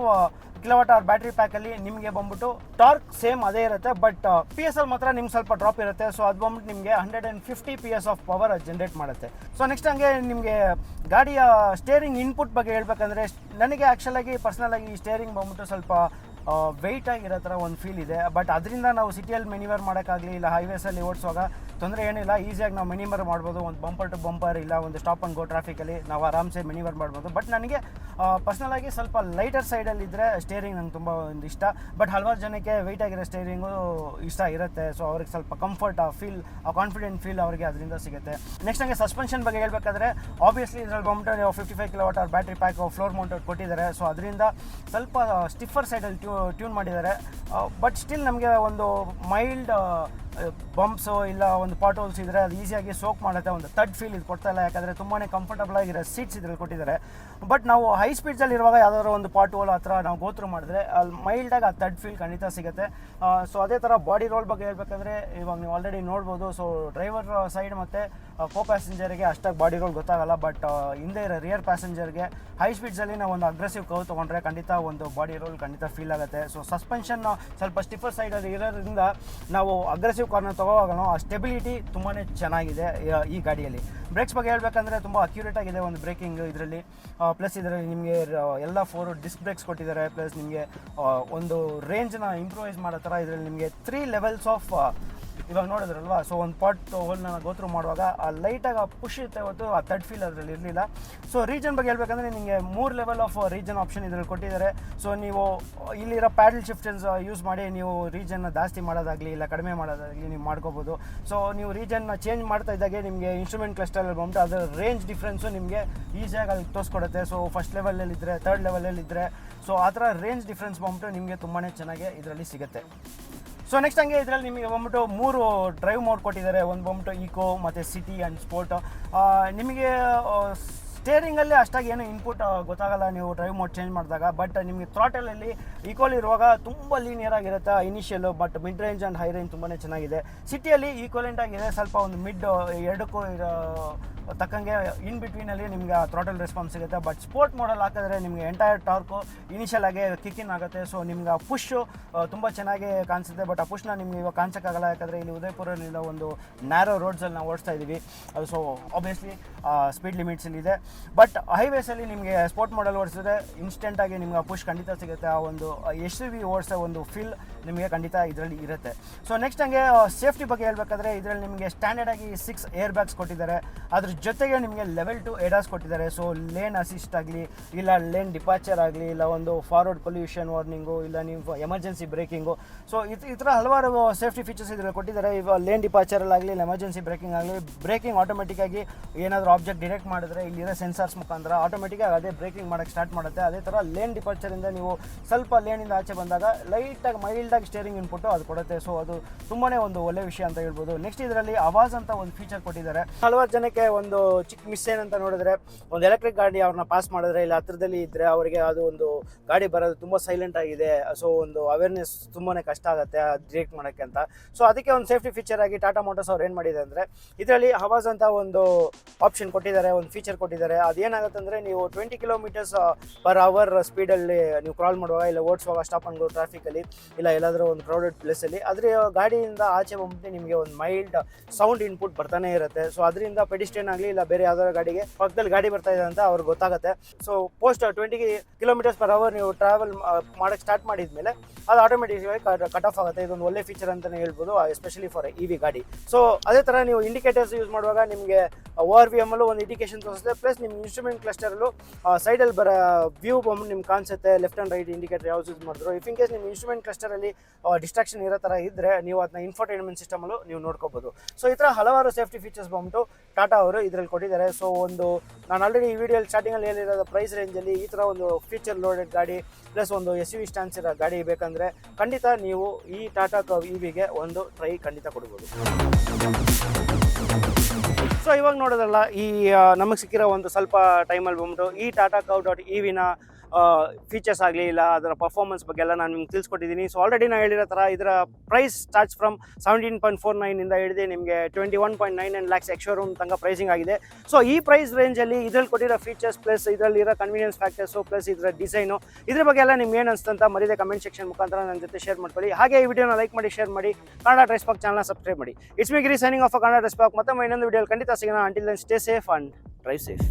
kilowatt hour battery ಪ್ಯಾಕಲ್ಲಿ ನಿಮಗೆ ಬಂದ್ಬಿಟ್ಟು ಟಾರ್ಕ್ ಸೇಮ್ ಅದೇ ಇರುತ್ತೆ ಬಟ್ ಪಿ ಎಸ್ ಎಲ್ ಮಾತ್ರ ನಿಮ್ಗೆ ಸ್ವಲ್ಪ ಡ್ರಾಪ್ ಇರುತ್ತೆ. ಸೊ ಅದು ಬಂದ್ಬಿಟ್ಟು ನಿಮಗೆ hundred and fifty P S of power generate ಮಾಡುತ್ತೆ. ಸೊ ನೆಕ್ಸ್ಟ್ ಹಂಗೆ ನಿಮಗೆ ಗಾಡಿಯ ಸ್ಟೇರಿಂಗ್ ಇನ್ಪುಟ್ ಬಗ್ಗೆ ಹೇಳ್ಬೇಕಂದ್ರೆ, ನನಗೆ ಆ್ಯಕ್ಚುಲಾಗಿ ಪರ್ಸ್ನಲಾಗಿ ಈ ಸ್ಟೇರಿಂಗ್ ಬಂದ್ಬಿಟ್ಟು ಸ್ವಲ್ಪ ವೆಯ್ಟ್ ಆಗಿರೋ ಥರ ಒಂದು ಫೀಲ್ ಇದೆ. ಬಟ್ ಅದರಿಂದ ನಾವು ಸಿಟಿಯಲ್ಲಿ ಮೆನಿವರ್ ಮಾಡೋಕ್ಕಾಗಲಿ, ಇಲ್ಲ ಹೈವೇಸಲ್ಲಿ ಓಡಿಸುವಾಗ ತೊಂದರೆ ಏನಿಲ್ಲ. ಈಸಿಯಾಗಿ ನಾವು ಮೆನಿವರ್ ಮಾಡ್ಬೋದು. ಒಂದು ಬಂಪರ್ ಟು ಬಂಪರ್ ಇಲ್ಲ, ಒಂದು ಸ್ಟಾಪ್ ಆ್ಯಂಡ್ ಗೋ ಟ್ರಾಫಿಕಲ್ಲಿ ನಾವು ಆರಾಮ್ಸೆ ಮೆನಿವರ್ ಮಾಡ್ಬೋದು. ಬಟ್ ನನಗೆ ಪರ್ಸ್ನಲಾಗಿ ಸ್ವಲ್ಪ ಲೈಟರ್ ಸೈಡಲ್ಲಿದ್ದರೆ ಸ್ಟೇರಿಂಗ್ ನಂಗೆ ತುಂಬ ಒಂದು ಇಷ್ಟ. ಬಟ್ ಹಲವಾರು ಜನಕ್ಕೆ ವೆಯ್ಟ್ ಆಗಿರೋ ಸ್ಟೇರಿಂಗು ಇಷ್ಟ ಇರುತ್ತೆ. ಸೊ ಅವ್ರಿಗೆ ಸ್ವಲ್ಪ ಕಂಫರ್ಟ್ ಆ ಫೀಲ್ ಆ ಕಾನ್ಫಿಡೆಂಟ್ ಫೀಲ್ ಅವರಿಗೆ ಅದರಿಂದ ಸಿಗುತ್ತೆ. ನೆಕ್ಸ್ಟ್ ನನಗೆ ಸಸ್ಪೆನ್ಷನ್ ಬಗ್ಗೆ ಹೇಳ್ಬೇಕಾದ್ರೆ ಆಬ್ವಿಯಸ್ಲಿ ಇದ್ರಲ್ಲಿ ಬಂದ್ಬಿಟ್ಟು fifty five kilo watt hour battery pack floor mounted ಕೊಟ್ಟಿದ್ದಾರೆ. ಸೊ ಅದರಿಂದ ಸ್ವಲ್ಪ ಸ್ಟಿಫರ್ ಸೈಡಲ್ಲಿ ಟ್ಯೂ ಟ್ಯೂನ್ ಮಾಡಿದ್ದಾರೆ. ಬಟ್ ಸ್ಟಿಲ್ ನಮಗೆ ಒಂದು ಮೈಲ್ಡ್ ಬಂಪ್ಸು ಇಲ್ಲ ಒಂದು ಪಾಟ್ ಹೋಲ್ಸ್ ಇದ್ದರೆ ಅದು ಈಸಿಯಾಗಿ ಸೋಕ್ ಮಾಡುತ್ತೆ, ಒಂದು ತಡ್ ಫೀಲ್ ಇದು ಕೊಡ್ತಾ ಇಲ್ಲ. ಯಾಕಂದರೆ ತುಂಬಾ ಕಂಫರ್ಟಬಲ್ ಆಗಿರೋ ಸೀಟ್ಸ್ ಇದ್ರಲ್ಲಿ ಕೊಟ್ಟಿದ್ದಾರೆ. ಬಟ್ ನಾವು ಹೈ ಸ್ಪೀಡ್ಸಲ್ಲಿ ಇರುವಾಗ ಯಾವ್ದಾದ್ರು ಒಂದು ಪಾಟ್ ಹೋಲ್ ಹತ್ರ ನಾವು ಗೋತ್ರ ಮಾಡಿದ್ರೆ ಅಲ್ಲಿ ಮೈಲ್ಡಾಗಿ ಆ ತಡ್ ಫೀಲ್ ಖಂಡಿತ ಸಿಗುತ್ತೆ. ಸೊ ಅದೇ ಥರ ಬಾಡಿ ರೋಲ್ ಬಗ್ಗೆ ಹೇಳ್ಬೇಕಂದ್ರೆ, ಇವಾಗ ನೀವು ಆಲ್ರೆಡಿ ನೋಡ್ಬೋದು. ಸೊ ಡ್ರೈವರ್ ಸೈಡ್ ಮತ್ತು ಕೋ ಪ್ಯಾಸೆಂಜರ್ಗೆ ಅಷ್ಟಾಗಿ ಬಾಡಿ ರೋಲ್ ಗೊತ್ತಾಗಲ್ಲ. ಬಟ್ ಹಿಂದೆ ಇರೋ ರಿಯರ್ ಪ್ಯಾಸೆಂಜರ್ಗೆ ಹೈ ಸ್ಪೀಡ್ಸಲ್ಲಿ ನಾವು ಒಂದು ಅಗ್ರೆಸಿವ್ ಕವ್ ತೊಗೊಂಡ್ರೆ ಖಂಡಿತ ಒಂದು ಬಾಡಿ ರೋಲ್ ಖಂಡಿತ ಫೀಲ್ ಆಗುತ್ತೆ. ಸೊ ಸಸ್ಪೆನ್ಷನ್ ಸ್ವಲ್ಪ ಸ್ಟಿಫರ್ ಸೈಡಲ್ಲಿ ಇರೋದ್ರಿಂದ ನಾವು ಅಗ್ರೆಸಿವ್ ಕಾರ್ನ ತೊಗೋವಾಗಲೂ ಆ ಸ್ಟೆಬಿಲಿಟಿ ತುಂಬಾ ಚೆನ್ನಾಗಿದೆ ಈ ಗಾಡಿಯಲ್ಲಿ. ಬ್ರೇಕ್ಸ್ ಬಗ್ಗೆ ಹೇಳಬೇಕಂದ್ರೆ ತುಂಬ ಅಕ್ಯುರೇಟ್ ಆಗಿದೆ ಒಂದು ಬ್ರೇಕಿಂಗ್ ಇದರಲ್ಲಿ. ಪ್ಲಸ್ ಇದರಲ್ಲಿ ನಿಮಗೆ ಎಲ್ಲ ಫೋರ್ ಡಿಸ್ಕ್ ಬ್ರೇಕ್ಸ್ ಕೊಟ್ಟಿದ್ದಾರೆ ಪ್ಲಸ್ ನಿಮಗೆ ಒಂದು ರೇಂಜ್ನ ಇಂಪ್ರೂವೈಸ್ ಮಾಡೋ ಥರ ಇದರಲ್ಲಿ ನಿಮಗೆ ತ್ರೀ ಲೆವೆಲ್ಸ್ ಆಫ್ ಇವಾಗ ನೋಡಿದ್ರಲ್ವಾ? ಸೊ ಒಂದು ಪಾಟ್ ಹೋಲ್ನ ಗೋತ್ರು ಮಾಡುವಾಗ ಆ ಲೈಟಾಗಿ ಆ ಪುಷ್ ಇರುತ್ತೆ ಹೊತ್ತು ಆ ತರ್ಡ್ ಫೀಲ್ ಅದರಲ್ಲಿ ಇರಲಿಲ್ಲ. ಸೊ ರೀಜನ್ ಬಗ್ಗೆ ಹೇಳ್ಬೇಕಂದ್ರೆ ನಿಮಗೆ ಮೂರು ಲೆವೆಲ್ ಆಫ್ ರೀಜನ್ ಆಪ್ಷನ್ ಇದರಲ್ಲಿ ಕೊಟ್ಟಿದ್ದಾರೆ. ಸೊ ನೀವು ಇಲ್ಲಿರೋ ಪ್ಯಾಡಲ್ ಶಿಫ್ಟನ್ಸ್ ಯೂಸ್ ಮಾಡಿ ನೀವು ರೀಜನ್ನ ಜಾಸ್ತಿ ಮಾಡೋದಾಗಲಿ, ಇಲ್ಲ ಕಡಿಮೆ ಮಾಡೋದಾಗಲಿ ನೀವು ಮಾಡ್ಕೋಬೋದು. ಸೊ ನೀವು ರೀಜನ್ನ ಚೇಂಜ್ ಮಾಡ್ತಾ ಇದ್ದಾಗೆ ನಿಮಗೆ ಇನ್ಸ್ಟ್ರೂಮೆಂಟ್ ಕ್ಲಸ್ಟರಲ್ಲಿ ಬಂದು ಅದರ ರೇಂಜ್ ಡಿಫ್ರೆನ್ಸು ನಿಮಗೆ ಈಸಿಯಾಗಿ ಅಲ್ಲಿ ತೋರಿಸ್ಕೊಡುತ್ತೆ. ಸೊ ಫಸ್ಟ್ ಲೆವೆಲಲ್ಲಿದ್ದರೆ ತರ್ಡ್ ಲೆವೆಲಲ್ಲಿದ್ದರೆ ಸೊ ಆ ಥರ ರೇಂಜ್ ಡಿಫ್ರೆನ್ಸ್ ಬಂದ್ಬಿಟ್ಟು ನಿಮಗೆ ತುಂಬಾ ಚೆನ್ನಾಗಿ ಇದರಲ್ಲಿ ಸಿಗುತ್ತೆ. ಸೊ ನೆಕ್ಸ್ಟ್ ಹಂಗೆ ಇದರಲ್ಲಿ ನಿಮಗೆ ಬಂದ್ಬಿಟ್ಟು ಮೂರು ಡ್ರೈವ್ ಮೋಡ್ ಕೊಟ್ಟಿದ್ದಾರೆ. ಒಂದು ಬಂದ್ಬಿಟ್ಟು ಈಕೋ ಮತ್ತು ಸಿಟಿ ಆ್ಯಂಡ್ ಸ್ಪೋರ್ಟ್ ನಿಮಗೆ ಸ್ಟೇರಿಂಗಲ್ಲಿ ಅಷ್ಟಾಗಿ ಏನು ಇನ್ಪುಟ್ ಗೊತ್ತಾಗಲ್ಲ. ನೀವು ಡ್ರೈವ್ ಮೋಡ್ ಚೇಂಜ್ ಮಾಡಿದಾಗ ಬಟ್ ನಿಮಗೆ ಥ್ರಾಟಲಲ್ಲಿ ಈಕ್ವಲ್ ಇರುವಾಗ ತುಂಬ ಲೀನಿಯರ್ ಆಗಿರುತ್ತೆ initial but mid range and high range ತುಂಬಾ ಚೆನ್ನಾಗಿದೆ. ಸಿಟಿಯಲ್ಲಿ ಈಕ್ವಲೆಂಟ್ ಆಗಿದೆ. ಸ್ವಲ್ಪ ಒಂದು ಮಿಡ್ ಎರಡಕ್ಕೂ ತಕ್ಕಂಗೆ ಇನ್ ಬಿಟ್ವೀನಲ್ಲಿ ನಿಮ್ಗೆ ಥ್ರಾಟಲ್ ರೆಸ್ಪಾನ್ಸ್ ಸಿಗುತ್ತೆ. ಬಟ್ ಸ್ಪೋರ್ಟ್ ಮಾಡಲ್ ಹಾಕಿದ್ರೆ ನಿಮಗೆ ಎಂಟೈರ್ ಟಾರ್ಕು ಇನಿಷಿಯಲ್ ಆಗಿ ಕಿಕ್ಕಿನ್ ಆಗುತ್ತೆ. ಸೊ ನಿಮ್ಗೆ ಪುಷ್ ತುಂಬ ಚೆನ್ನಾಗಿ ಕಾಣಿಸುತ್ತೆ. ಬಟ್ ಆ ಪುಷ್ನ ನಿಮ್ಗೆ ಇವಾಗ ಕಾಣಿಸೋಕ್ಕಾಗಲ್ಲ ಯಾಕಂದರೆ ಇಲ್ಲಿ ಉದಯಪುರಲ್ಲಿ ಒಂದು ನ್ಯಾರೋ ರೋಡ್ಸಲ್ಲಿ ನಾವು ಓಡಿಸ್ತಾ ಇದ್ದೀವಿ. ಅದು ಸೊ ಆಬ್ವಿಯಸ್ಲಿ ಸ್ಪೀಡ್ ಲಿಮಿಟ್ಸ್ ಇದೆ. ಬಟ್ ಹೈವೇಸಲ್ಲಿ ನಿಮಗೆ ಸ್ಪೋರ್ಟ್ ಮಾಡಲ್ ಓಡಿಸಿದ್ರೆ ಇನ್ಸ್ಟೆಂಟಾಗಿ ನಿಮ್ಗೆ ಆ ಪುಷ್ ಖಂಡಿತ ಸಿಗುತ್ತೆ. ಆ ಒಂದು ಎಸ್ ವಿ ಓಡಿಸೋ ಒಂದು ಫೀಲ್ ನಿಮಗೆ ಖಂಡಿತ ಇದರಲ್ಲಿ ಇರುತ್ತೆ. ಸೊ ನೆಕ್ಸ್ಟ್ ಹಂಗೆ ಸೇಫ್ಟಿ ಬಗ್ಗೆ ಹೇಳ್ಬೇಕಾದ್ರೆ ಇದರಲ್ಲಿ ನಿಮಗೆ ಸ್ಟ್ಯಾಂಡರ್ಡ್ ಆಗಿ ಸಿಕ್ಸ್ ಏರ್ ಬ್ಯಾಗ್ಸ್ ಕೊಟ್ಟಿದ್ದಾರೆ. ಅದ್ರ ಜೊತೆಗೆ ನಿಮಗೆ ಲೆವೆಲ್ ಟು ಏಡಾಸ್ ಕೊಟ್ಟಿದ್ದಾರೆ. ಸೊ ಲೇನ್ ಅಸಿಸ್ಟ್ ಆಗಲಿ, ಇಲ್ಲ ಲೇನ್ ಡಿಪಾರ್ಚರ್ ಆಗಲಿ, ಇಲ್ಲ ಒಂದು ಫಾರ್ವರ್ಡ್ ಪೊಲ್ಯೂಷನ್ ವಾರ್ನಿಂಗು ಇಲ್ಲ ನೀವು ಎಮರ್ಜೆನ್ಸಿ ಬ್ರೇಕಿಂಗು ಸೊ ಇದು ಈ ಥರ ಹಲವಾರು ಸೇಫ್ಟಿ ಫೀಚರ್ಸ್ ಇದರಲ್ಲಿ ಕೊಟ್ಟಿದ್ದಾರೆ. ಇವಾಗ ಲೇನ್ ಡಿಪಾರ್ಚರಲ್ಲಿ ಇಲ್ಲ ಎಮರ್ಜೆನ್ಸಿ ಬ್ರೇಕಿಂಗ್ ಆಗಲಿ ಬ್ರೇಕಿಂಗ್ ಆಟೋಮೆಟಿಕ್ಕಾಗಿ ಏನಾದರೂ ಆಬ್ಜೆಕ್ಟ್ ಡಿಟೆಕ್ಟ್ ಮಾಡಿದ್ರೆ ಇಲ್ಲಿರೋ ಸೆನ್ಸರ್ಸ್ ಮುಖಾಂತರ ಆಟೋಮೆಟಿಕ್ಕಾಗಿ ಅದೇ ಬ್ರೇಕಿಂಗ್ ಮಾಡೋಕ್ಕೆ ಸ್ಟಾರ್ಟ್ ಮಾಡುತ್ತೆ. ಅದೇ ಥರ ಲೇನ್ ಡಿಪಾರ್ಚರಿಂದ ನೀವು ಸ್ವಲ್ಪ ಲೇನಿಂದ ಆಚೆ ಬಂದಾಗ ಲೈಟಾಗಿ ಮೈಲ್ಡಾಗಿ ಸ್ಟೇರಿಂಗ್ ಇನ್ಪುಟ್ಟು ಅದು ಕೊಡುತ್ತೆ. ಸೊ ಅದು ತುಂಬಾ ಒಂದು ಒಳ್ಳೆ ವಿಷಯ ಅಂತ ಹೇಳ್ಬೋದು. ನೆಕ್ಸ್ಟ್ ಇದರಲ್ಲಿ ಅವಾಜ್ ಅಂತ ಒಂದು ಫೀಚರ್ ಕೊಟ್ಟಿದ್ದಾರೆ. ಹಲವಾರು ಜನಕ್ಕೆ ಒಂದು ಚಿಕ್ಕ ಮಿಸ್ ಏನಂತ ನೋಡಿದ್ರೆ, ಒಂದು ಎಲೆಕ್ಟ್ರಿಕ್ ಗಾಡಿ ಅವ್ರನ್ನ ಪಾಸ್ ಮಾಡಿದ್ರೆ, ಇಲ್ಲ ಹತ್ರದಲ್ಲಿ ಇದ್ರೆ ಅವರಿಗೆ ಅದು ಒಂದು ಗಾಡಿ ಬರೋದು ತುಂಬಾ ಸೈಲೆಂಟ್ ಆಗಿದೆ. ಸೊ ಒಂದು ಅವೇರ್ನೆಸ್ ತುಂಬಾ ಕಷ್ಟ ಆಗುತ್ತೆ ಡಿರೆಕ್ಟ್ ಮಾಡೋಕ್ಕೆ ಅಂತ. ಸೊ ಅದಕ್ಕೆ ಒಂದು ಸೇಫ್ಟಿ ಫೀಚರ್ ಆಗಿ ಟಾಟಾ ಮೋಟರ್ಸ್ ಅವ್ರು ಏನು ಮಾಡಿದೆ ಅಂದರೆ, ಇದರಲ್ಲಿ ಅವಾಜ್ ಅಂತ ಒಂದು ಆಪ್ಷನ್ ಕೊಟ್ಟಿದ್ದಾರೆ, ಒಂದು ಫೀಚರ್ ಕೊಟ್ಟಿದ್ದಾರೆ. ಅದೇನಾಗುತ್ತೆ ಅಂದರೆ, ನೀವು ಟ್ವೆಂಟಿ ಕಿಲೋಮೀಟರ್ಸ್ ಪರ್ ಅವರ್ ಸ್ಪೀಡಲ್ಲಿ ನೀವು ಕ್ರಾಲ್ ಮಾಡುವಾಗ, ಇಲ್ಲ ಓಡಿಸುವಾಗ ಸ್ಟಾಪ್ ಟ್ರಾಫಿಕ್ ಟ್ರಾಫಿಕಲ್ಲಿ ಇಲ್ಲ ಎಲ್ಲಾದರೂ ಒಂದು ಕ್ರೌಡೆಡ್ ಪ್ಲೇಸಲ್ಲಿ ಆದರೆ ಗಾಡಿಯಿಂದ ಆಚೆ ಬಂದ್ಬಿಟ್ಟು ನಿಮಗೆ ಒಂದು ಮೈಲ್ಡ್ ಸೌಂಡ್ ಇನ್ಪುಟ್ ಬರ್ತಾನೆ ಇರುತ್ತೆ. ಸೊ ಅದರಿಂದ ಪೆಡಿಸ್ಟೇನ್ ಆಗಲಿ ಇಲ್ಲ ಬೇರೆ ಯಾವ್ದಾದ್ರು ಗಾಡಿಗೆ, ಪಕ್ಕದಲ್ಲಿ ಗಾಡಿ ಬರ್ತಾ ಇದೆ ಅಂತ ಅವ್ರಿಗೆ ಗೊತ್ತಾಗುತ್ತೆ. So post twenty kilometres per hour ನೀವು ಟ್ರಾವೆಲ್ ಮಾಡೋಕ್ಕೆ ಸ್ಟಾರ್ಟ್ ಮಾಡಿದ್ಮೇಲೆ ಅದು ಆಟೋಮೆಟಿಕ್ಲಿ ಕಟ್ ಆಫ್ ಆಗುತ್ತೆ. ಇದೊಂದು ಒಳ್ಳೆ ಫೀಚರ್ ಅಂತಲೇ ಹೇಳ್ಬೋದು ಎಸ್ಪೆಷಲಿ ಫಾರ್ ಇ ವಿ ಗಾಡಿ. ಸೊ ಅದೇ ಥರ ನೀವು ಇಂಡಿಕೇಟರ್ಸ್ ಯೂಸ್ ಮಾಡುವಾಗ ನಿಮಗೆ ಓ ಆರ್ ವಿ ಎಮ್ಮಲ್ಲೂ ಒಂದು ಇಂಡಿಕೇಶನ್ ತೋರಿಸುತ್ತೆ. ಪ್ಲಸ್ ನಿಮ್ಮ ಇನ್ಸ್ಟ್ರೂಮೆಂಟ್ ಕ್ಲಸ್ಟರಲ್ಲೂ ಸೈಡಲ್ಲಿ ಬರೋ ವ್ಯೂ ಬಂದು ನಿಮ್ಗೆ ಕಾಣಿಸುತ್ತೆ. ಲೆಫ್ಟ್ ಆ್ಯಂಡ್ ರೈಟ್ ಇಂಡಿಕೇಟರ್ ಯಾವ್ದು ಯೂಸ್ ಮಾಡಿದ್ರು. ಇಫ್ ಇನ್ ಕೇಸ್ ನಿಮ್ಮ ಇನ್ಸ್ಟ್ರೂಮೆಂಟ್ ಕ್ಲಸ್ಟರಲ್ಲಿ ಡಿಸ್ಟ್ರಾಕ್ಷನ್ ಇರೋ ಥರ ಇದ್ದರೆ ನೀವು ಅದನ್ನ ಇನ್ಫರ್ಟೈನ್ಮೆಂಟ್ ಸಿಸ್ಟಮಲ್ಲೂ ನೀವು ನೋಡ್ಕೋಬೋದು. ಸೊ ಈ ಥರ ಹಲವಾರು ಸೇಫ್ಟಿ ಫೀಚರ್ಸ್ ಬಂದ್ಬಿಟ್ಟು ಟಾಟಾ ಅವರು ಇದರಲ್ಲಿ ಕೊಟ್ಟಿದ್ದಾರೆ. ಸೊ ಒಂದು, ನಾನು ಆಲ್ರೆಡಿ ಈ ವಿಡಿಯೋ ಸ್ಟಾರ್ಟಿಂಗಲ್ಲಿ ಹೇಳಿರೋದು ಪ್ರೈಸ್ ರೇಂಜಲ್ಲಿ ಈ ಥರ ಒಂದು ಫೀಚರ್ ಲೋಡೆಡ್ ಗಾಡಿ ಪ್ಲಸ್ ಒಂದು ಎಸ್ ಯು ವಿ ಇರೋ ಗಾಡಿ ಬೇಕಂದರೆ ಖಂಡಿತ ನೀವು ಈ ಟಾಟಾ ಕವ್ ಇ ವಿಗೆ ಒಂದು ಟ್ರೈ ಖಂಡಿತ ಕೊಡ್ಬೋದು. ಸೊ ಇವಾಗ ನೋಡೋದಲ್ಲ ಈ ನಮಗೆ ಸಿಕ್ಕಿರೋ ಒಂದು ಸ್ವಲ್ಪ ಟೈಮಲ್ಲಿ ಬಂದ್ಬಿಟ್ಟು ಈ ಟಾಟಾ ಕವ್ ಡಾಟ್ ಇ ವಿನ ಫೀಚರ್ಸ್ ಆಗಲಿ ಇಲ್ಲ, ಅದರ ಪರ್ಫಾರ್ಮೆನ್ಸ್ ಬಗ್ಗೆ ಎಲ್ಲ ನಾನು ನಿಮ್ಗೆ ತಿಳಿಸ್ಕೊಟ್ಟಿದ್ದೀನಿ. ಸೊ ಆಲ್ರೆಡಿ ನಾನು ಹೇಳಿರೋ ಥರ ಇದರ price starts from seventeen point four ನೈನಿಂದ ಹಿಡಿದು ನಿಮಗೆ twenty one point nine and lakhs ex showroom ತನಕ ಪ್ರೈಸಿಂಗ್ ಆಗಿದೆ. ಸೊ ಈ ಪ್ರೈಸ್ ರೇಂಜಲ್ಲಿ ಇದರಲ್ಲಿ ಕೊಟ್ಟಿರೋ ಫೀಚರ್ಸ್ ಪ್ಲಸ್ ಇದರಲ್ಲಿರೋ ಕನ್ವೀನಿಯನ್ಸ್ ಫ್ಯಾಕ್ಟರ್ಸು ಪ್ಲಸ್ ಇದರ ಡಿಸೈನು ಇದ್ರ ಬಗ್ಗೆ ಎಲ್ಲ ನಿಮ್ಗೆ ಏನು ಅನಿಸ್ತಂತ ಮರಿದೆ ಕಮೆಂಟ್ ಸೆಕ್ಷನ್ ಮುಖಾಂತರ ನನ್ನ ಜೊತೆ ಶೇರ್ ಮಾಡ್ಕೊಳ್ಳಿ. ಹಾಗೆ ಈ ವಿಡಿಯೋನ ಲೈಕ್ ಮಾಡಿ ಶೇರ್ ಮಾಡಿ ಕನ್ನಡ ಡ್ರೆಸ್ ಪಾಕ್ ಚಾನಲ್ನ ಸಬ್ಸ್ಕ್ರೈಬ್ ಮಾಡಿ. It's me Giri signing off Kannada dress pack ಮತ್ತೆ ಇನ್ನೊಂದು ವಿಡಿಯೋ ಖಂಡಿತ ಸಿಗೋಣ. Until then stay safe and drive safe